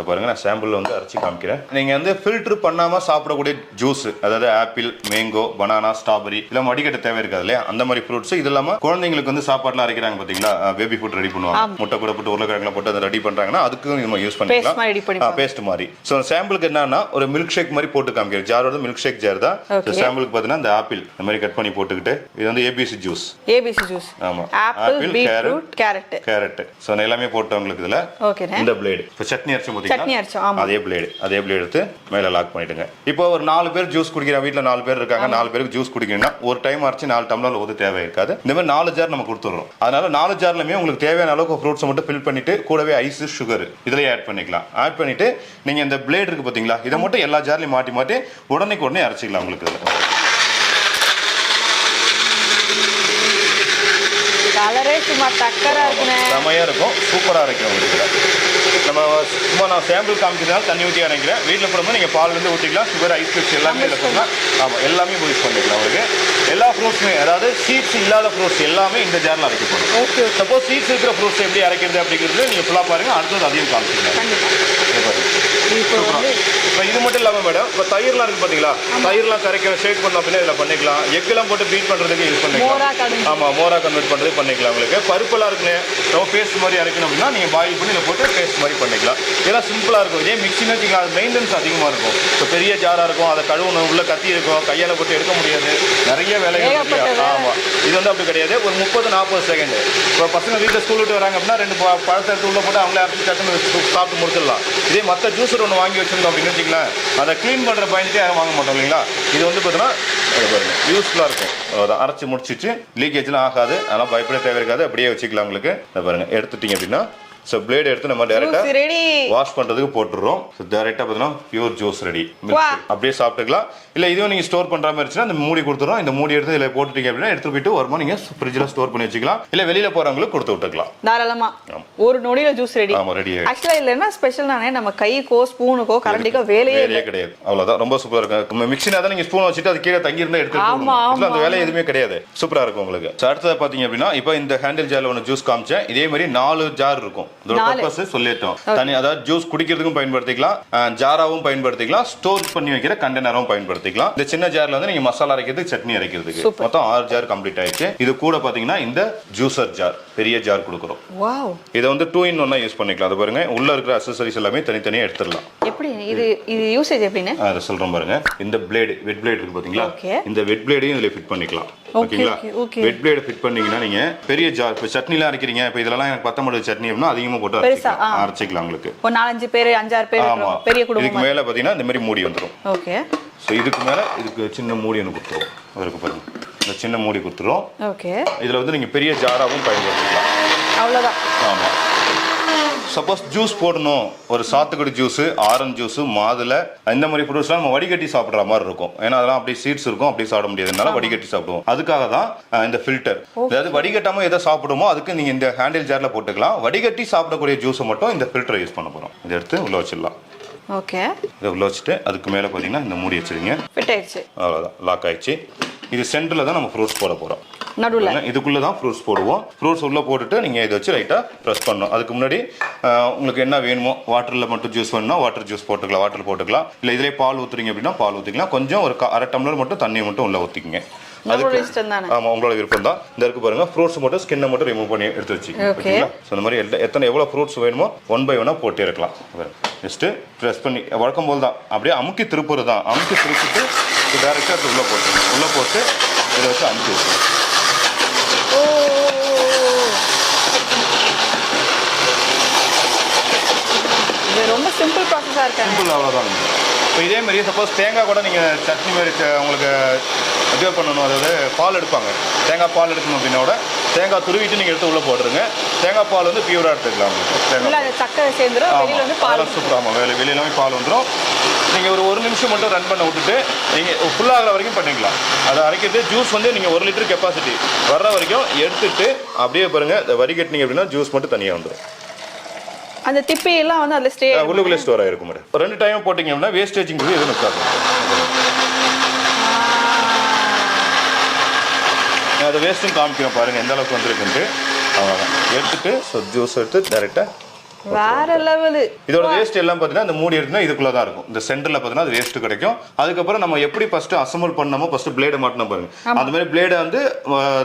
பாருங்க நான் சாம்பிள் வந்து அரைச்சி காமிக்கிறேன். நீங்க வந்து ஃபில்டர் பண்ணாம சாப்பிடக்கூடிய ஜூஸ் அதாவது ஆப்பிள் மேங்கோ பனானா ஸ்ட்ராபெரி இதெல்லாம் வடிகட்ட தேவை இருக்காது இல்லையா? அந்த மாதிரி ஃப்ரூட்ஸ் இது இல்லாம குழந்தைங்களுக்கு வந்து சாப்பாடுலாம் அரைக்கிறாங்க பாத்தீங்களா? பேபி ஃபுட் ரெடி பண்ணுவாங்க. முட்டை கூட போட்டு உருளைக்கிழங்குல போட்டு அதை ரெடி பண்றாங்கன்னா அதுக்கும் நம்ம யூஸ் மாதிரி பண்ணிக்கலாம். பேஸ்ட் மாதிரி. ஸோ சாம்பிளுக்கு என்னன்னா ஒரு மில்க் ஷேக் மாதிரி போட்டு காமிக்கிறேன் ஜாரோட மில்க் ஷேக் ஜார் தான். சாம்பிளுக்கு பார்த்தீங்கன்னா இந்த ஆப்பிள் இந்த மாதிரி கட் பண்ணி போட்டுக்கிட்டு இது வந்து ஏபிசி ஜூஸ் ஏபிசி ஜூஸ் ஆமா. Apple beetroot carrot carrot so எல்லாமே போட்டு உங்களுக்கு இதுல இந்த பிளேடு இப்போ சட்னி ஆமா. பார்த்தீங்கன்னா அதே பிளேடு அதே பிளேடு எடுத்து மேலே லாக் பண்ணிடுங்க. இப்போ ஒரு நாலு பேர் ஜூஸ் குடிக்கிற வீட்டில் நாலு பேர் இருக்காங்க நாலு பேருக்கு ஜூஸ் குடிக்கணும்னா ஒரு டைம் அரைச்சு நாலு டம்ளர் ஊற்ற தேவை இருக்காது. இந்த மாதிரி நாலு ஜார் நம்ம கொடுத்துட்றோம். அதனால நாலு ஜார்லையுமே உங்களுக்கு தேவையான அளவுக்கு ஃப்ரூட்ஸை மட்டும் ஃபில் பண்ணிட்டு கூடவே ஐஸ் சுகர் இதுலயே ஆட் பண்ணிக்கலாம். ஆட் பண்ணிட்டு நீங்க இந்த பிளேடு இருக்கு பாத்தீங்களா? இதை மட்டும் எல்லா ஜார்லையும் மாட்டி மாட்டி உடனே உடனே அரைச்சிக்கலாம் உங்களுக்கு. இதில் கலரே சும்மா டக்கரா இருக்குண்ணே செமையா இருக்கும். சூப்பரா இருக்கும் உங்களுக்கு. நம்ம சும்மா நான் சாம்பிள் காமிக்கிறதுனால தண்ணி ஊற்றி அரைக்கிறேன். வீட்டில் போடும்போது நீங்கள் பால் வந்து ஊற்றிக்கலாம் சுகர் ஐஸ் கியூப்ஸ் எல்லாமே போடலாம் ஆமாம் எல்லாமே யூஸ் பண்ணிக்கலாம் உங்களுக்கு. எல்லா ஃப்ரூட்ஸுமே அதாவது சீட்ஸ் இல்லாத ஃப்ரூட்ஸ் எல்லாமே இந்த ஜாரில் அரைக்க போகணும் ஓகே சப்போஸ் சீட்ஸ் இருக்கிற ஃப்ரூட்ஸ் எப்படி அரைக்கிறது அப்படிங்கிறது நீங்கள் ஃபுல்லாக பாருங்க. அடுத்தது அதையும் காமிச்சிக்கலாம். இதை. இப்போ இது மட்டும் இல்லாமல் மேடம் இப்போ தயிர்லாம் இருக்கு பார்த்தீங்களா தயிர்லாம் கரைக்கிற ஷேக் பண்ண அப்படின்னா இதில் பண்ணிக்கலாம். எக்கெல்லாம் போட்டு பீட் பண்ணுறதுக்கு யூஸ் பண்ணிக்கலாம். ஆமாம் மோரா கன்வெர்ட் பண்ணுறது பண்ணிக்கலாம் உங்களுக்கு. பருப்பெல்லாம் இருக்குன்னு ரொம்ப பேஸ்ட் மாதிரி அரைக்கணும் அப்படின்னா நீங்கள் பாயில் பண்ணி இதில் போட்டு பேஸ்ட் மாதிரி பண்ணிக்கலாம். இதெல்லாம் சிம்பிளாக இருக்கும். இதே மிக்சின்னு வச்சுக்கலாம். அது மெயின்டெனன்ஸ் அதிகமாக இருக்கும். இப்போ பெரிய ஜாராக இருக்கும். அதை கழுவணும் உள்ள கத்தி இருக்கும். கையால் போட்டு எடுக்க முடியாது. நிறைய வேலைகள். ஆமாம் இது வந்து அப்படி கிடையாது. ஒரு முப்பது நாற்பது செகண்ட் இப்போ பசங்க வீட்டில் ஸ்கூல் விட்டு வராங்க அப்படின்னா ரெண்டு பழத்தை எடுத்து உள்ள போட்டு அவங்களே அரைச்சி வச்சு சாப்பிட்டு முடிச்சிடலாம். இதே மற்ற ஜூஸர் ஒன்று வாங்கி வச்சிருந்தோம் அப்படின்னு வச்சுக்கலாம் அதை க்ளீன் பண்ணுற பயந்துட்டு யாரும் வாங்க மாட்டோம் இல்லைங்களா? இது வந்து பார்த்தீங்கன்னா இதை பாருங்க. யூஸ்ஃபுல்லாக இருக்கும். அவ்வளோதான் அரைச்சி முடிச்சிச்சு லீக்கேஜ்லாம் ஆகாது. அதெல்லாம் பயப்பட தேவை இருக்காது அப்படியே வச்சுக்கலாம் உங்களுக்கு. இதை பாருங்க. எடுத்துட்டீங்க அப்படின்னா ஸோ பிளேடு எடுத்து நம்ம டேரெக்டா ரெடி வாஷ் பண்றதுக்கு போட்டுடுறோம் ஸோ டேரெக்டாக பார்த்தீங்கன்னா பியூர் ஜூஸ் ரெடி. அப்படியே சாப்பிட்டுக்கலாம். இல்லை இதுவும் நீங்கள் ஸ்டோர் பண்ற மாதிரி இருந்துச்சுன்னா இந்த மூடி கொடுத்துரும் இந்த மூடி எடுத்து இதில் போட்டுட்டீங்க அப்படின்னா எடுத்துட்டு போயிட்டு வருமா நீங்கள் ஃப்ரிட்ஜில் ஸ்டோர் பண்ணி வச்சுக்கலாம். இல்லை வெளியில போறவங்களுக்கு கொடுத்து விட்டுக்கலாம். தாராளமா. ஒரு நொடியில ஜூஸ் ரெடி ஆமா ரெடி ஆக்சுவலா இதுல என்ன ஸ்பெஷல் நானே நம்ம கைக்கோ ஸ்பூனுக்கோ கரண்டிக்கோ வேலையே வேலையே கிடையாது. அவ்வளவுதான். ரொம்ப சூப்பரா இருக்கும். மிக்சினா தான் நீங்க ஸ்பூன் வச்சுட்டு அது கீழே தங்கி இருந்தா எடுத்து அந்த வேலை எதுவுமே கிடையாது. சூப்பரா இருக்கும் உங்களுக்கு. So, அடுத்தது பாத்தீங்க அப்படின்னா இப்போ இந்த ஹேண்டில் ஜார்ல ஒன்று ஜூஸ் காமிச்சேன். இதே மாதிரி நாலு ஜார் இருக்கும். இதோட. பர்பஸ் சொல்லிட்டோம். தனி அதாவது ஜூஸ் குடிக்கிறதுக்கும் பயன்படுத்திக்கலாம் ஜாராவும் பயன்படுத்திக்கலாம் ஸ்டோர் பண்ணி வைக்கிற கண்டெய்னரும் பயன்படுத்திக்கலாம். இந்த சின்ன ஜார்ல வந்து நீங்க மசாலா அரைக்கிறதுக்கு சட்னி அரைக்கிறதுக்கு. மொத்தம் ஆறு ஜார் கம்ப்ளீட் ஆயிடுச்சு. இது கூட பாத்தீங்கன்னா இந்த ஜூசர் ஜார் பெரிய ஜார் கொடுக்குறோம். இதை வந்து டூ இன் ஒன்னா யூஸ் பண்ணிக்கலாம். அது பாருங்க உள்ள இருக்கிற அசசரிஸ் எல்லாமே தனித்தனியா எடுத்துடலாம். எப்படி? இது இது யூசேஜ் எப்படின்னு? அதை சொல்றேன் பாருங்க. இந்த பிளேடு வெட் பிளேடு இருக்கு பாத்தீங்களா? Okay. இந்த வெட் பிளேடையும் இதுல ஃபிட் பண்ணிக்கலாம். ஓகேங்களா. வெட் பிளேடு ஃபிட் பண்ணீங்கன்னா நீங்க பெரிய ஜார் இப்போ சட்னிலாம் அரைக்கிறீங்க. இப்போ இதெல்லாம் எனக்கு பத்தொன்பது சட்னி அப்படின்னா அதிகமா போட்டு அரைச்சிக்கலாம். அரைச்சிக்கலாம் உங்களுக்கு. ஒரு நாலஞ்சு பேர் அஞ்சாறு பேர் ஆமா. பெரிய இதுக்கு குடும்பம் மேல பாத்தீங்கன்னா இந்த மாதிரி மூடி வந்துரும். ஓகே ஸோ இதுக்கு மேல இதுக்கு சின்ன மூடி ஒன்று கொடுத்துரும் இருக்கு பாருங்க. இந்த சின்ன மூடி கொடுத்துரும் ஓகே இதுல வந்து நீங்க பெரிய ஜாராவும் பயன்படுத்திக்கலாம். அவ்வளவுதான். ஆமா. சப்போஸ் ஜூஸ் போடணும். ஒரு சாத்துக்குடி ஜூஸ் ஆரஞ்சு ஜூஸ் மாதுளை. இந்த மாதிரி ஃப்ரூட்ஸ்லாம் நம்ம வடிகட்டி சாப்பிடுற மாதிரி இருக்கும். ஏன்னா அதெல்லாம் அப்படியே சீட்ஸ் இருக்கும் அப்படியே சாப்பிட முடியாதுனால வடிகட்டி சாப்பிடுவோம். அதுக்காக தான் இந்த ஃபில்டர் அதாவது வடிகட்டாம எதை சாப்பிடுமோ அதுக்கு நீங்க இந்த ஹேண்டில் ஜார்ல போட்டுக்கலாம். வடிகட்டி சாப்பிடக்கூடிய ஜூஸை மட்டும் இந்த ஃபில்டரை யூஸ் பண்ண போறோம். இதை எடுத்து உள்ள வச்சிடலாம். ஓகே இதை உள்ள வச்சுட்டு அதுக்கு மேலே பார்த்தீங்கன்னா இந்த மூடி வச்சிருங்க. ஃபிட் ஆயிடுச்சு. அவ்வளோதான் லாக் ஆயிடுச்சு. இது சென்டரில் தான் நம்ம ஃப்ரூட்ஸ் போட போகிறோம் நடுவுல. இதுக்குள்ள தான் ஃப்ரூட்ஸ் போடுவோம். ஃப்ரூட்ஸ் உள்ள போட்டுட்டு நீங்க இதை வச்சு லைட்டா ப்ரெஸ் பண்ணணும். அதுக்கு முன்னாடி உங்களுக்கு என்ன வேணுமோ வாட்டர்ல மட்டும் ஜூஸ் வேணும்னா வாட்டர் ஜூஸ் போட்டுக்கலாம் வாட்டர் போட்டுக்கலாம். இல்ல இதுலயே பால் ஊத்துறீங்க அப்படின்னா பால் ஊத்திக்கலாம். கொஞ்சம் ஒரு அரை டம்ளர் மட்டும் தண்ணியை மட்டும் உள்ள ஊத்திக்கங்க. நம்மளோட இஷ்டம் தானே? ஆமா உங்களோட விருப்பம் தான். இந்த இருக்கு பாருங்க ஃப்ரூட்ஸ் மட்டும் ஸ்கின்னை மட்டும் ரிமூவ் பண்ணி எடுத்து Okay. ஓகேங்களா ஸோ இந்த மாதிரி எத்தனை எவ்வளோ ஃப்ரூட்ஸ் வேணுமோ ஒன் பை ஒன்னாக போட்டே இருக்கலாம் ஜஸ்ட்டு ப்ரெஸ் பண்ணி வழக்கம் போல் தான். அப்படியே அமுக்கி திருப்புறது தான். அமுக்கி திருப்பிட்டு டேரெக்டாக உள்ளே போட்டுருங்க உள்ளே போட்டு இதை வச்சு அமுக்கி வச்சுருங்க ஓ இது ரொம்ப சிம்பிள் ப்ராசஸா இருக்காங்க. சிம்பிள் அவ்வளோதான் இப்போ இதே மாதிரி சப்போஸ் தேங்காய் கூட நீங்கள் சட்னி மாதிரி உங்களுக்கு இது பண்ணணும். அதாவது பால் எடுப்பாங்க. தேங்காய் பால் எடுக்கணும் அப்படின்னா கூட தேங்காய் துருவிட்டு நீங்கள் எடுத்து உள்ளே போட்டுருங்க. தேங்காய் பால் வந்து பியூராக எடுத்துக்கலாம் தேங்காய் சக்கரை வெளியில வந்து பால் ஆமாம் வெளியிலாமே வந்துடும் நீங்கள் ஒரு ஒரு நிமிஷம் மட்டும் ரன் பண்ண விட்டுட்டு நீங்கள் ஃபுல்லாகிற வரைக்கும் பண்ணிக்கலாம். அதை அரைக்கிறது ஜூஸ் வந்து நீங்கள் ஒரு லிட்டர் கெப்பாசிட்டி வர்ற வரைக்கும் எடுத்துட்டு அப்படியே பாருங்கள் வடிகட்டினீங்க அப்படின்னா ஜூஸ் மட்டும் தனியாக வந்துடும் அந்த திப்பி எல்லாம் வந்து அதுல ஸ்டே உள்ளுக்குள்ளே ஸ்டோர் ஆகிருக்கும் மேடம். ரெண்டு டைம் போட்டிங்க அப்படின்னா வேஸ்டேஜிங்கிறது எதுவும் நான் அதை வேஸ்ட்டும் காமிக்கிறேன் பாருங்க எந்த அளவுக்கு வந்திருக்குன்ட்டு. அவ்வளோதான் எடுத்துட்டு ஸோ ஜூஸ் எடுத்து டேரெக்டாக வேற லெவலு. இதோட வேஸ்ட் எல்லாம் பார்த்தீங்கன்னா இந்த மூடி எடுத்துனா இதுக்குள்ள தான் இருக்கும். இந்த சென்டர்ல பார்த்தீங்கன்னா அது வேஸ்ட் கிடைக்கும். அதுக்கப்புறம் நம்ம எப்படி ஃபர்ஸ்ட் அசம்பிள் பண்ணமோ ஃபர்ஸ்ட் பிளேடை மாட்டணும் பாருங்க. அந்த மாதிரி பிளேடை வந்து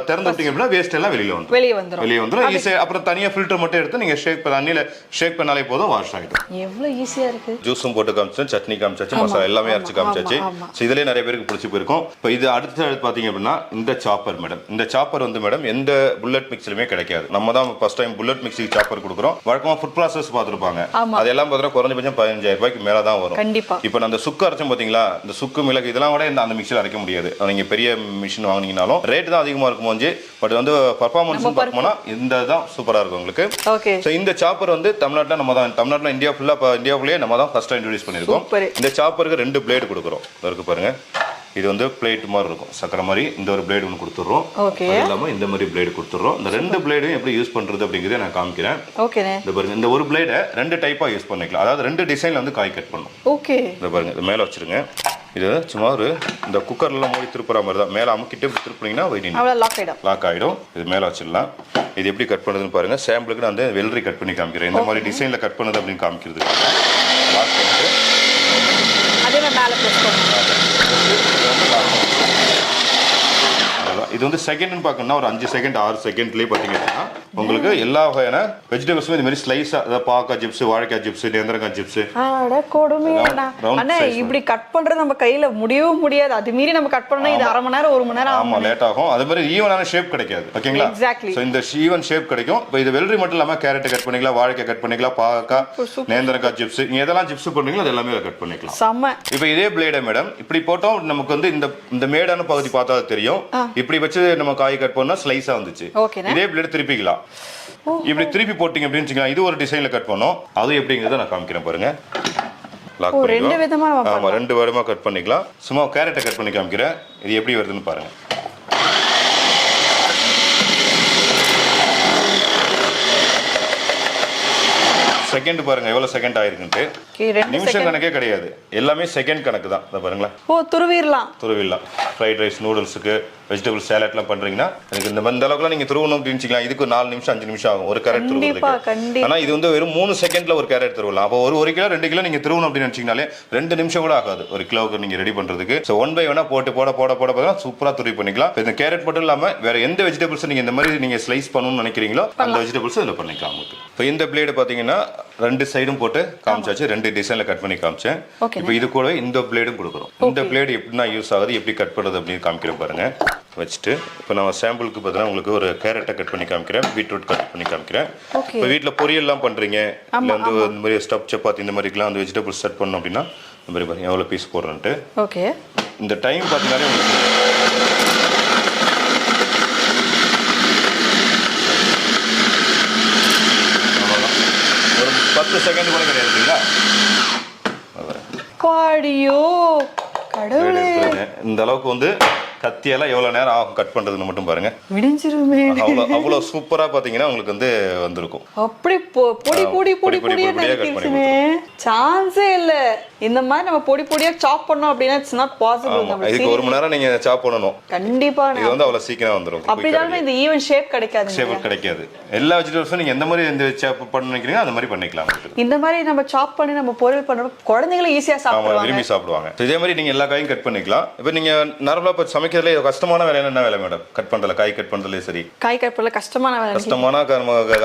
திறந்து விட்டீங்க அப்படின்னா வேஸ்ட் எல்லாம் வெளியில வந்துடும் வெளியே வந்துரும். வெளியே வந்துடும் ஈஸி அப்புறம் தனியாக ஃபில்டர் மட்டும் எடுத்து நீங்க ஷேக் தண்ணியில ஷேக் பண்ணாலே போதும் வாஷ் ஆகிடும் எவ்வளவு ஈஸியா இருக்கு. ஜூஸும் போட்டு காமிச்சேன் சட்னி காமிச்சாச்சு மசாலா எல்லாமே அரைச்சு காமிச்சாச்சு. ஸோ இதுலயே நிறைய பேருக்கு பிடிச்சி போயிருக்கும். இப்போ இது அடுத்த பாத்தீங்க அப்படின்னா இந்த சாப்பர் மேடம் இந்த சாப்பர் வந்து மேடம் எந்த புல்லட் மிக்ஸ்லுமே கிடைக்காது. நம்ம தான் ஃபர்ஸ்ட் டைம் புல்லட் மிக்ஸிக்கு சாப்பர் கொடுக்குறோம். வழக்கமா ஃபுட் ப்ராசஸ் பார்த்துருப்பாங்க. அதெல்லாம் பார்த்தீங்கன்னா குறைஞ்சபட்சம் பதினஞ்சாயிரம் ரூபாய்க்கு மேல தான் வரும். இப்போ அந்த சுக்கு அரைச்சோம் பாத்தீங்களா இந்த சுக்கு மிளகு இதெல்லாம் கூட இந்த அந்த மிக்சியில் அரைக்க முடியாது. நீங்க பெரிய மிஷின் வாங்குனீங்கனாலும் ரேட் தான் அதிகமா இருக்கும் போது பட் வந்து பர்ஃபார்மன்ஸ் பார்க்கணும்னா இந்த தான் சூப்பரா இருக்கும் உங்களுக்கு. ஓகே ஸோ இந்த சாப்பர் வந்து தமிழ்நாட்டில் நம்ம தான் தமிழ்நாட்டில் இந்தியா ஃபுல்லாக இந்தியாவுலேயே நம்ம தான் ஃபர்ஸ்ட் இன்ட்ரடியூஸ் பண்ணியிருக்கோம். இந்த சாப்பருக்கு ரெண்டு பிளேடு கொடுக்குறோம். இருக்கு பாருங்க. இது வந்து பிளேட் மாதிரி இருக்கும். சக்கரை மாதிரி இந்த ஒரு பிளேடு ஒன்று கொடுத்துட்றோம். அது இல்லாமல் இந்த மாதிரி பிளேடு கொடுத்துட்றோம். இந்த ரெண்டு பிளேடையும் எப்படி யூஸ் பண்ணுறது அப்படிங்கிறத நான் காமிக்கிறேன். ஓகேண்ணே இந்த பாருங்க இந்த ஒரு பிளேடை ரெண்டு டைப்பாக யூஸ் பண்ணிக்கலாம். அதாவது ரெண்டு டிசைனில் வந்து காய் கட் பண்ணும். ஓகே இந்த பாருங்க இது மேலே வச்சிருங்க. இது சும்மா ஒரு இந்த குக்கர்லாம் மூடி திருப்புற மாதிரி தான். மேலே அமுக்கிட்டு திருப்புனீங்கன்னா வெயிட்டிங் லாக் ஆயிடும். லாக் ஆகிடும் இது மேலே வச்சிடலாம். இது எப்படி கட் பண்ணுறதுன்னு பாருங்க. சாம்பிளுக்கு நான் வந்து வெள்ளரி கட் பண்ணி காமிக்கிறேன். இந்த மாதிரி டிசைனில் கட் பண்ணுது அப்படின்னு காமிக்கிறதுக்காக. லாக் பண்ணிட்டு. அதே மேல ப்ரெஸ் பண்ணுங்க அவ்வளவுதான். இது வந்து செகண்ட்னு பார்க்கணும்னா ஒரு அஞ்சு செகண்ட் ஆறு செகண்ட்லேயே பார்த்தீங்கன்னா உங்களுக்கு எல்லா வகையான வெஜிடபிள்ஸுமே இந்த மாதிரி ஸ்லைஸாக அதாவது பாவக்காய் சிப்ஸ் வாழைக்காய் சிப்ஸ் நேந்திரக்காய் சிப்ஸ் size இப்படி கட் பண்றது நம்ம கையில முடியவும் முடியாது. அது மீறி நம்ம கட் பண்ணா இது அரை மணி நேரம் ஒரு மணி நேரம் ஆமா லேட் ஆகும். அதே மாதிரி ஈவனான ஷேப் கிடைக்காது. ஓகேங்களா. ஸோ இந்த ஈவன் ஷேப் கிடைக்கும். இப்போ இது வெள்ளரி மட்டும் இல்லாமல் கேரட் கட் பண்ணிக்கலாம் வாழைக்காய் கட் பண்ணிக்கலாம் பாவக்காய் நேந்திரக்காய் சிப்ஸ் நீங்க எதெல்லாம் சிப்ஸ் பண்ணுறீங்களோ அது எல்லாமே கட் பண்ணிக்கலாம். செம்ம. இப்போ இதே பிளேடை மேடம் இப்படி போட்டோம் நமக்கு வந்து இந்த இந்த மேடான பகுதி பார்த்தா தெரியும். இப்படி வச்சு நம்ம காய் கட் பண்ணா ஸ்லைஸா வந்துச்சு. இதே பிளேட் திருப்பிக்கலாம். இப்படி திருப்பி போட்டீங்க அப்படின்னு வச்சுக்கலாம் இது ஒரு டிசைன்ல கட் பண்ணோம். அது எப்படிங்கிறத நான் காமிக்கிறேன் பாருங்க. லாக் ரெண்டு விதமா ஆமா ரெண்டு விதமா கட் பண்ணிக்கலாம். சும்மா கேரட்டை கட் பண்ணி காமிக்கிறேன். இது எப்படி வருதுன்னு பாருங்க. செகண்ட் பாருங்க எவ்வளவு செகண்ட் ஆயிருக்குன்ட்டு. நிமிஷம். கணக்கே கிடையாது. எல்லாமே செகண்ட் கணக்கு தான். இதை பாருங்களேன். ஓ துருவிடலாம். துருவிடலாம். ஃப்ரைட் ரைஸ் நூடுல்ஸுக்கு வெஜிடபிள் சேலட்லாம் பண்றீங்கன்னா எனக்கு இந்த இந்த அளவுக்குலாம் நீங்க துருவணும் அப்படின்னு வச்சுக்கலாம். இதுக்கு நாலு நிமிஷம் அஞ்சு நிமிஷம் ஆகும். ஒரு கேரட். ஆனா இது வந்து வெறும் மூணு செகண்ட்ல ஒரு கேரட் துருவலாம். அப்போ ஒரு ஒரு கிலோ ரெண்டு கிலோ நீங்க திருவணும் அப்படின்னு நினைச்சீங்கனாலே ரெண்டு நிமிஷம் கூட ஆகாது. ஒரு கிலோவுக்கு நீங்க ரெடி பண்றதுக்கு. ஸோ ஒன் பை ஒன்னா போட்டு போட போட போட போட சூப்பரா துருவி பண்ணிக்கலாம். இந்த கேரட் மட்டும் இல்லாம வேற எந்த வெஜிடபிள்ஸ் நீங்க இந்த மாதிரி நீங்க ஸ்லைஸ் பண்ணணும்னு நினைக்கிறீங்களோ அந்த வெஜிடபிள்ஸ் இதுல பண்ணிக்கலாம் உங்களுக்கு. இப்போ இந்த பிளேடு பாத்தீங்கன்னா ரெண்டு சைடும் போட்டு காமிச்சாச்சு. ரெண்டு டிசைன்ல கட் பண்ணி காமிச்சேன். இப்போ இது கூட இந்த பிளேடும் கொடுக்குறோம். இந்த பிளேடு எப்படின்னா யூஸ் ஆகுது எப்படி கட் பண்ணுறது அப்படின்னு காமிக்கிறேன் பாருங்க. வச்சுட்டு இப்போ நான் சாம்பிளுக்கு பார்த்தீங்கன்னா உங்களுக்கு ஒரு கேரட்டை கட் பண்ணி காமிக்கிறேன் பீட்ரூட் கட் பண்ணி காமிக்கிறேன். இப்போ வீட்டில் பொரியல்லாம் பண்ணுறீங்க இல்லை வந்து இந்த மாதிரி ஸ்டப் சப்பாத்தி இந்த மாதிரிக்கெல்லாம் அந்த வெஜிடபிள்ஸ் செட் பண்ணோம் அப்படின்னா இந்த மாதிரி பாருங்க எவ்வளோ பீஸ் போடுறேன்ட்டு. ஓகே இந்த டைம் பார்த்தீங்கன்னாலே உங்களுக்கு அவ்வளவுதான். ஒரு பத்து செகண்ட் கூட கிடையாது. காடியோ கடவுளே. இந்த அளவுக்கு வந்து கத்தியெல்லாம் எவ்வளவு நேரம் ஆகும் கட் பண்றதுன்னு மட்டும் பாருங்க. விடிஞ்சிருமே. அவ்வளோ அவ்வளோ சூப்பரா பாத்தீங்கன்னா உங்களுக்கு வந்து வந்திருக்கும். அப்படி பொடி பொடி பொடி பொடி, நறுக்கிடுச்சுனே சான்ஸே இல்ல. இந்த மாதிரி நம்ம பொடி பொடியா சாப் பண்ணோம் அப்படின்னா இட்ஸ் நாட் பாசிபிள் இதுக்கு ஒரு மணி நேரம் நீங்க சாப் பண்ணணும். கண்டிப்பா இது வந்து அவ்வளவு சீக்கிரம் வந்துரும். அப்படிதான் இந்த ஈவன் ஷேப் கிடைக்காது ஷேப் கிடைக்காது. எல்லா வெஜிடபிள்ஸும் நீங்க எந்த மாதிரி இந்த சாப் பண்ண நினைக்கிறீங்க அந்த மாதிரி பண்ணிக்கலாம். இந்த மாதிரி நம்ம சாப் பண்ணி நம்ம பொரியல் பண்றோம் குழந்தைங்களும் ஈஸியா ஆமா சாப்பிடுவாங்க. விரும்பி சாப்பிடுவாங்க. இதே மாதிரி நீங்க எல்லா காயும் கட் பண்ணிக்கலாம். இப்போ நீங்க நார்மலா இப்போ சமைக்கிறதுல கஷ்டமான வேலை என்ன வேலை மேடம் கட் பண்றதுல காய் கட் பண்றதுல சரி. காய் கட் பண்ணல கஷ்டமான வேலை. கஷ்டமான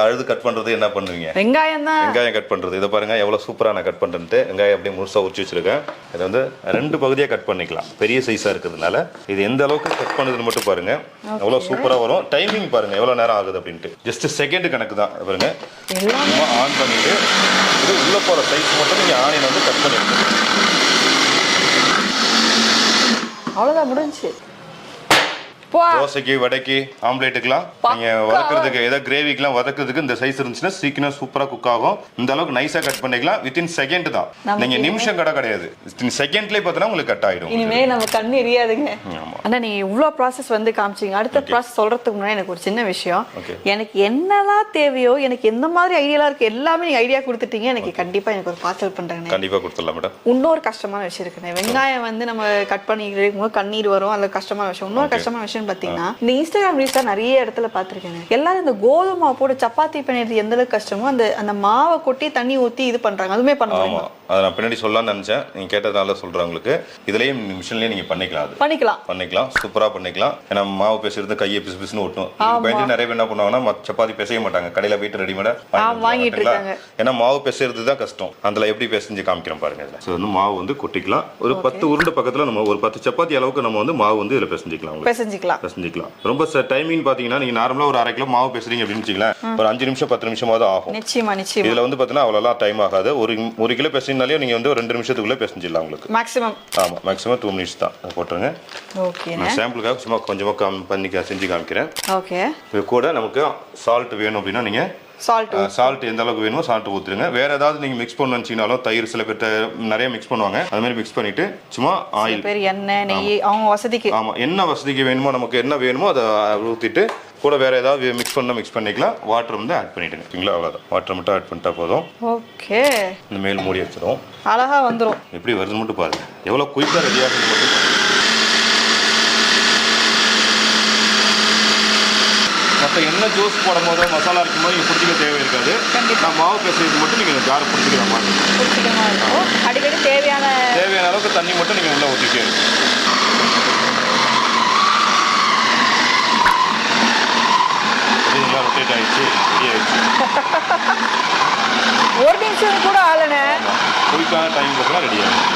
அழுது கட் பண்றது என்ன பண்ணுவீங்க? வெங்காயம் தான். வெங்காயம் கட் பண்றது. இதை பாருங்க எவ்வளவு சூப்பரா நான் கட் பண்றேன்ட்டு. வெங்காயம் அப்படியே முழுசா உரிச்சு வச்சிருக்கேன். இதை வந்து ரெண்டு பகுதியா கட் பண்ணிக்கலாம். பெரிய சைஸா இருக்கிறதுனால. இது எந்த அளவுக்கு கட் பண்ணுதுன்னு மட்டும் பாருங்க. எவ்வளவு சூப்பரா வரும். டைமிங் பாருங்க எவ்வளவு நேரம் ஆகுது அப்படின்ட்டு. ஜஸ்ட் செகண்ட் கணக்கு தான். பாருங்க. ஆன் பண்ணிட்டு இது உள்ள போற சைஸ் மட்டும் நீங்க ஆனியன் வந்து கட் பண்ணிருக்கணும் அவ்வளவுதான் முடிஞ்சுச்சு. போ தோசைக்கு வடைக்கு ஆம்லேட்டுக்குலாம் நீங்க வதக்குறதுக்கு ஏதாவது கிரேவிக்குலாம் வதக்குறதுக்கு இந்த சைஸ் இருந்துச்சுன்னா சீக்கிரம் சூப்பரா குக் ஆகும். இந்த அளவுக்கு நைஸா கட் பண்ணிக்கலாம். வித்தின் செகண்ட் தான். நீங்க நிமிஷம் கடை கிடையாது. வித்தின் செகண்ட்லயே பார்த்தீங்கன்னா உங்களுக்கு கட் ஆயிடும். இனிமே நம்ம கண்ணு எரியாதுங்க. அண்ணா நீங்க இவ்ளோ ப்ராசஸ் வந்து காமிச்சீங்க. அடுத்த ப்ராசஸ் சொல்றதுக்கு முன்னாடி எனக்கு ஒரு சின்ன விஷயம். எனக்கு என்னலாம் தேவையோ எனக்கு எந்த மாதிரி ஐடியாலாம் இருக்கு எல்லாமே நீங்க ஐடியா கொடுத்துட்டீங்க. எனக்கு கண்டிப்பா எனக்கு ஒரு பார்சல் பண்றேங்க. கண்டிப்பா கொடுத்துடலாம் மேடம் இன்னொரு கஷ்டமான விஷயம் இருக்குண்ணே வெங்காயம் வந்து நம்ம கட் பண்ணி கண்ணீர் வரும். அதுல கஷ்டமான விஷயம். இன்னொரு கஷ்டமான விஷயம் பாத்தீங்கன்னா இந்த இன்ஸ்டாகிராம் ரீல்ஸ் நிறைய இடத்துல பார்த்திருக்கேன். எல்லாரும் இந்த கோதுமை மாவு போட்டு சப்பாத்தி பண்ணிட்டு எந்த அளவுக்கு கஷ்டமோ அந்த அந்த மாவை கொட்டி தண்ணி ஊத்தி இது பண்றாங்க. அதுவுமே பண்ண ஆமா. முடியுமா அதை நான் பின்னாடி சொல்லலாம்னு நினைச்சேன். நீங்க கேட்டதுனால சொல்றேன் உங்களுக்கு. இதுலயும் மிஷின்லயே நீங்க பண்ணிக்கலாம் அது. பண்ணிக்கலாம். பண்ணிக்கலாம். சூப்பரா பண்ணிக்கலாம். ஏன்னா மாவு பேசுறது கையை பிசு பிசுன்னு ஒட்டும் பயந்து நிறைய பேர் என்ன பண்ணுவாங்கன்னா சப்பாத்தி பிசைய மாட்டாங்க. கடையில போயிட்டு ரெடிமேடா வாங்கிட்டு இருக்காங்க. ஏன்னா மாவு பிசைறது தான் கஷ்டம். அதுல எப்படி பிசைஞ்சு காமிக்கிறோம் பாருங்க இதுல. ஸோ வந்து மாவு வந்து கொட்டிக்கலாம். ஒரு பத்து உருண்டை பக்கத்துல நம்ம ஒரு பத்து சப்பாத்தி அளவுக்கு நம்ம வந்து மாவு வந்து இதுல பிசைஞ்சிக்கலாம் உங்களுக்கு. பிசைஞ்சிக்கலாம் பிசைஞ்சிக்கலாம் ரொம்ப டைமிங் பாத்தீங்கன்னா நீங்க நார்மலா ஒரு அரை கிலோ மாவு பேசுறீங்க அப்படின்னு வச்சுக்கலாம் ஒரு அஞ்சு நிமிஷம் பத்து நிமிஷமாவது ஆகும். நிச்சயமா நிச்சயமா. இதுல வந்து பாத்தீங்கன்னா டைம் ஆகாது. ஒரு ஒரு கிலோ பிசைனாலே நீங்க வந்து ரெண்டு நிமிஷத்துக்குள்ள பிசைஞ்சிடலாம் உங்களுக்கு. மேக்ஸிமம் ஆமா மேக்ஸிமம் டூ மினிட்ஸ் தான். போட்டுருங்க. ஓகேண்ணே நான் சாம்பிளுக்காக சும்மா கொஞ்சமாக காம் பண்ணி செஞ்சு காமிக்கிறேன். ஓகே இது கூட நமக்கு சால்ட் வேணும் அப்படின்னா நீங்கள் சால்ட் சால்ட் எந்த அளவுக்கு வேணுமோ சால்ட் ஊற்றுருங்க வேற ஏதாவது நீங்கள் மிக்ஸ் பண்ணு நினச்சிங்கனாலும் தயிர் சில பேர் நிறைய மிக்ஸ் பண்ணுவாங்க. அது மாதிரி மிக்ஸ் பண்ணிட்டு சும்மா ஆயில் பேர் எண்ணெய் நெய் அவங்க வசதிக்கு. ஆமாம் என்ன வசதிக்கு வேணுமோ நமக்கு என்ன வேணுமோ அதை ஊற்றிட்டு கூட வேற ஏதாவது மிக்ஸ் பண்ணால் மிக்ஸ் பண்ணிக்கலாம். வாட்டர் வந்து ஆட் பண்ணிட்டுங்க சரிங்களா அவ்வளோதான் வாட்டர் மட்டும் ஆட் பண்ணிட்டா போதும். ஓகே. இந்த மேல் மூடி வச்சிடும் அழகா வந்துரும். எப்படி வருதுன்னு மட்டும் பாருங்க. எவ்வளோ குயிக்காக ரெடி ஆகுது மட்டும் மற்ற என்ன ஜூஸ் போடும் போதோ மசாலா இருக்கும் போது நீங்கள் பிடிச்சிக்க தேவை இருக்காது. நான் மாவு பேசுறது மட்டும் நீங்கள் ஜார் பிடிச்சிக்கிற மாதிரி. அடிக்கடி தேவையான தேவையான அளவுக்கு தண்ணி மட்டும் நீங்கள் உள்ள சரிங்களா ரொட்டேட் ஆயிடுச்சு ரெடி ஆயிடுச்சு. ஒரு நிமிஷம் கூட ஆளனே குயிக்கான டைம் பார்த்தா ரெடி ஆகும்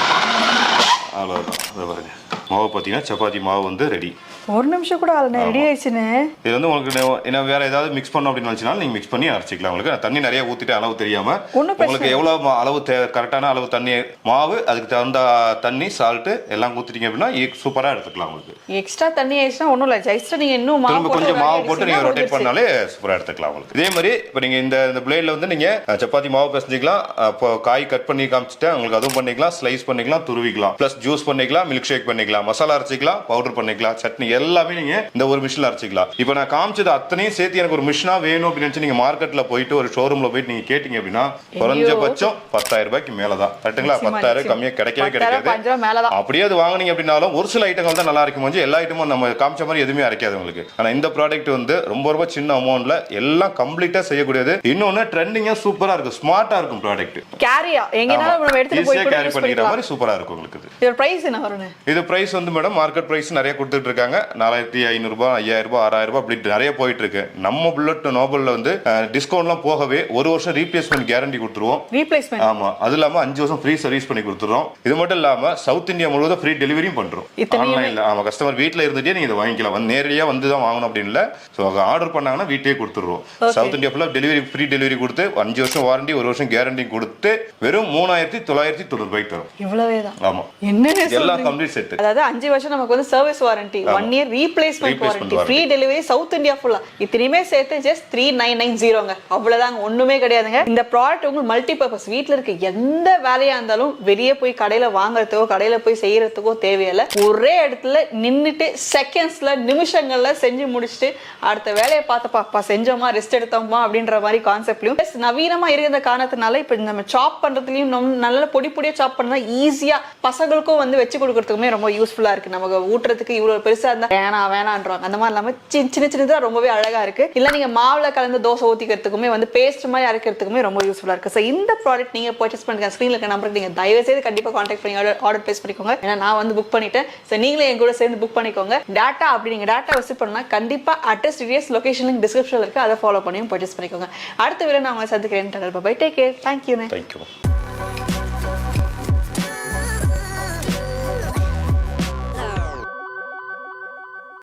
அவ்வளோதான் மாவு பார்த்தீங்கன்னா சப்பாத்தி மாவு வந்து ரெடி ஒரு நிமிஷம் கூட ஆளுண்ணே ரெடி ஆயிடுச்சுன்னு இது வந்து உங்களுக்கு இன்னும் வேற ஏதாவது மிக்ஸ் பண்ணணும் அப்படின்னு நினைச்சனாலும் நீங்க மிக்ஸ் பண்ணி அரைச்சிக்கலாம். உங்களுக்கு தண்ணி நிறைய ஊத்திட்டு அளவு தெரியாம ஒண்ணும் பிரச்சனை உங்களுக்கு எவ்வளவு மா- அளவு கரெக்டான அளவு தண்ணி மாவு அதுக்கு தகுந்த தண்ணி சால்ட் எல்லாம் ஊத்திட்டீங்க அப்படின்னா சூப்பரா எடுத்துக்கலாம் உங்களுக்கு. எக்ஸ்ட்ரா தண்ணி ஆயிடுச்சுன்னா ஒண்ணும் இல்லை. எக்ஸ்ட்ரா நீங்க இன்னும் மாவு கொஞ்சம் மாவு போட்டு நீங்க அடிச்சீங்கன்னா ரொட்டேட். பண்ணாலே சூப்பரா எடுத்துக்கலாம் உங்களுக்கு. இதே மாதிரி இப்போ நீங்க இந்த இந்த பிளேட்ல வந்து நீங்க அஹ், சப்பாத்தி மாவு பிசைஞ்சிக்கலாம். அப்போ காய் கட் பண்ணி காமிச்சிட்டு உங்களுக்கு அதுவும் பண்ணிக்கலாம் ஸ்லைஸ் பண்ணிக்கலாம் துருவிக்கலாம். ப்ளஸ் ஜூஸ் பண்ணிக்கலாம் மில்க் ஷேக் பண்ணிக்கலாம். மசாலா அரைச்சிக்கலாம் பவுடர் பண்ணிக்கலாம் சட்னி எல்லாமே நீங்க இந்த ஒரு மிஷினில் அரைச்சிக்கலாம். இப்போ நான் காமிச்சது அத்தனையும் சேர்த்து எனக்கு ஒரு மிஷினா வேணும் அப்படின்னு நினைச்சு நீங்க மார்க்கெட்ல போயிட்டு ஒரு ஷோரூம்ல போயிட்டு நீங்க கேட்டீங்க அப்படின்னா குறைஞ்சபட்சம் பத்தாயிரம் ரூபாய்க்கு மேலதான். கரெக்ட்டுங்களா? நிச்சயமா, பத்தாயிரம். கம்மியா கிடைக்கவே கிடைக்காது. அப்படியே அது வாங்குனீங்க அப்படின்னாலும் ஒரு சில ஐட்டங்கள் தான் நல்லா இருக்கும். கொஞ்சம் எல்லா ஐட்டமும் நம்ம காமிச்ச மாதிரி எதுவுமே அரைக்காது உங்களுக்கு. ஆனா இந்த ப்ராடக்ட் வந்து ரொம்ப ரொம்ப சின்ன அமௌண்ட்ல எல்லாம் கம்ப்ளீட்டா செய்யக்கூடியது. இன்னொன்னு ட்ரெண்டிங்கா சூப்பரா இருக்கும். ஸ்மார்ட்டா இருக்கும் ப்ராடக்ட் கேரியா எங்கனாலும் நம்ம எடுத்துட்டு போய் கூட கேரி பண்ணிக்கிற மாதிரி சூப்பரா இருக்கும் உங்களுக்கு. இது. பிரைஸ் என்ன இது பிரைஸ் வந்து மேடம் மார்க்கெட் பிரைஸ் நிறைய கொடுத்துட்டு இருக்காங்க. நாலாயிரத்தி ஐநூறு ரூபாய் ஐயாயிரம் ரூபாய் ஆறாயிரம் ரூபாய் அப்படி நிறைய போயிட்டு இருக்கு நம்ம புல்லட் நோபல்ல வந்து டிஸ்கவுண்ட்லாம் போகவே ஒரு வருஷம் ரீப்ளேஸ்மெண்ட் கேரண்டி கொடுத்துருவோம். ரீப்ளேஸ்மெண்ட் ஆமா. அது இல்லாம அஞ்சு வருஷம் ஃப்ரீ சர்வீஸ் பண்ணி கொடுத்துறோம் இது மட்டும் இல்லாம சவுத் இந்தியா முழுவதும் ஃப்ரீ டெலிவரியும் பண்றோம். இத்தனையுமே- ஆன்லைன்ல ஆமா கஸ்டமர் வீட்ல இருந்துட்டே நீங்க இதை வாங்கிக்கலாம். வந்து நேரடியா வந்து தான் வாங்கணும் அப்படின்னு இல்ல ஸோ ஆர்டர் பண்ணாங்கன்னா வீட்லயே கொடுத்துருவோம் சவுத் இந்தியா ஃபுல்லா டெலிவரி ஃப்ரீ டெலிவரி கொடுத்து அஞ்சு வருஷம் வாரண்டி ஒரு வருஷம் கேரண்டி கொடுத்து வெறும் மூணாயிரத்தி தொள்ளாயிரத்தி தொண்ணூறு ரூபாய்க்கு தரும். இவ்வளவே தான் ஆமா என்னன்னு எல்லாம்? கம்ப்ளீட் செட் அதாவது அஞ்சு வருஷம் நமக்கு வந்து service warranty one year replacement warranty. Free delivery south India ஃபுல்லா இத்தனையுமே சேர்த்து ஜஸ்ட் த்ரீ நைன் நைன் ஜீரோங்க அவ்வளவுதாங்க ஒண்ணுமே கிடையாதுங்க. இந்த ப்ராடக்ட் உங்களுக்கு மல்டி பர்பஸ் வீட்ல இருக்க எந்த வேலையா இருந்தாலும் வெளியே போய் கடையில வாங்குறதுக்கோ கடையில போய் செய்யறதுக்கோ தேவையில்லை. ஒரே இடத்துல நின்னுட்டு செகண்ட்ஸ்ல நிமிஷங்கள்ல செஞ்சு முடிச்சுட்டு அடுத்த வேலையை பார்த்தப்பா அப்பா செஞ்சோமா ரெஸ்ட் எடுத்தோமா அப்படின்ற மாதிரி கான்செப்ட்லயும் நவீனமா இருக்கிற காரணத்தினால இப்ப நம்ம சாப் பண்றதுலயும் நல்ல பொடி பொடியா சாப் பண்ணா ஈஸியா பசங்களுக்கும் வந்து வச்சு கொடுக்கறதுக்குமே ரொம்ப யூஸ்ஃபுல்லா இருக்கு. நமக்கு ஊட்டுறதுக்கு இவ்வளவு பெருசா இருந்தா வேணாம் வேணான்றாங்க அந்த மாதிரி இல்லாம சின்ன சின்ன சின்னதா ரொம்பவே அழகா இருக்கு. இல்ல நீங்க மாவுல கலந்து தோசை ஊத்திக்கிறதுக்குமே வந்து பேஸ்ட் மாதிரி அரைக்கிறதுக்குமே ரொம்ப யூஸ்ஃபுல்லா இருக்கு. ஸோ இந்த ப்ராடக்ட் நீங்க பர்ச்சேஸ் பண்ணுங்க ஸ்க்ரீன்ல இருக்க நம்பருக்கு நீங்க தயவு செய்து கண்டிப்பா கான்டாக்ட் பண்ணி ஆர்டர் பிளேஸ் பண்ணிக்கோங்க. ஏன்னா நான் வந்து புக் பண்ணிட்டேன். ஸோ நீங்களே என் கூட சேர்ந்து புக் பண்ணிக்கோங்க. டேட்டா அப்படி நீங்க டேட்டா விசிட் பண்ணா கண்டிப்பா அட்ரஸ் டீடைல்ஸ் லொகேஷன் லிங்க் டிஸ்கிரிப்ஷன்ல இருக்கு அதை ஃபாலோ பண்ணியும் பர்ச்சேஸ் பண்ணிக்கோங்க. அடுத்த வீடியோ நான் உங்களை சந்திக்கிறேன். Bye take care thank you thank you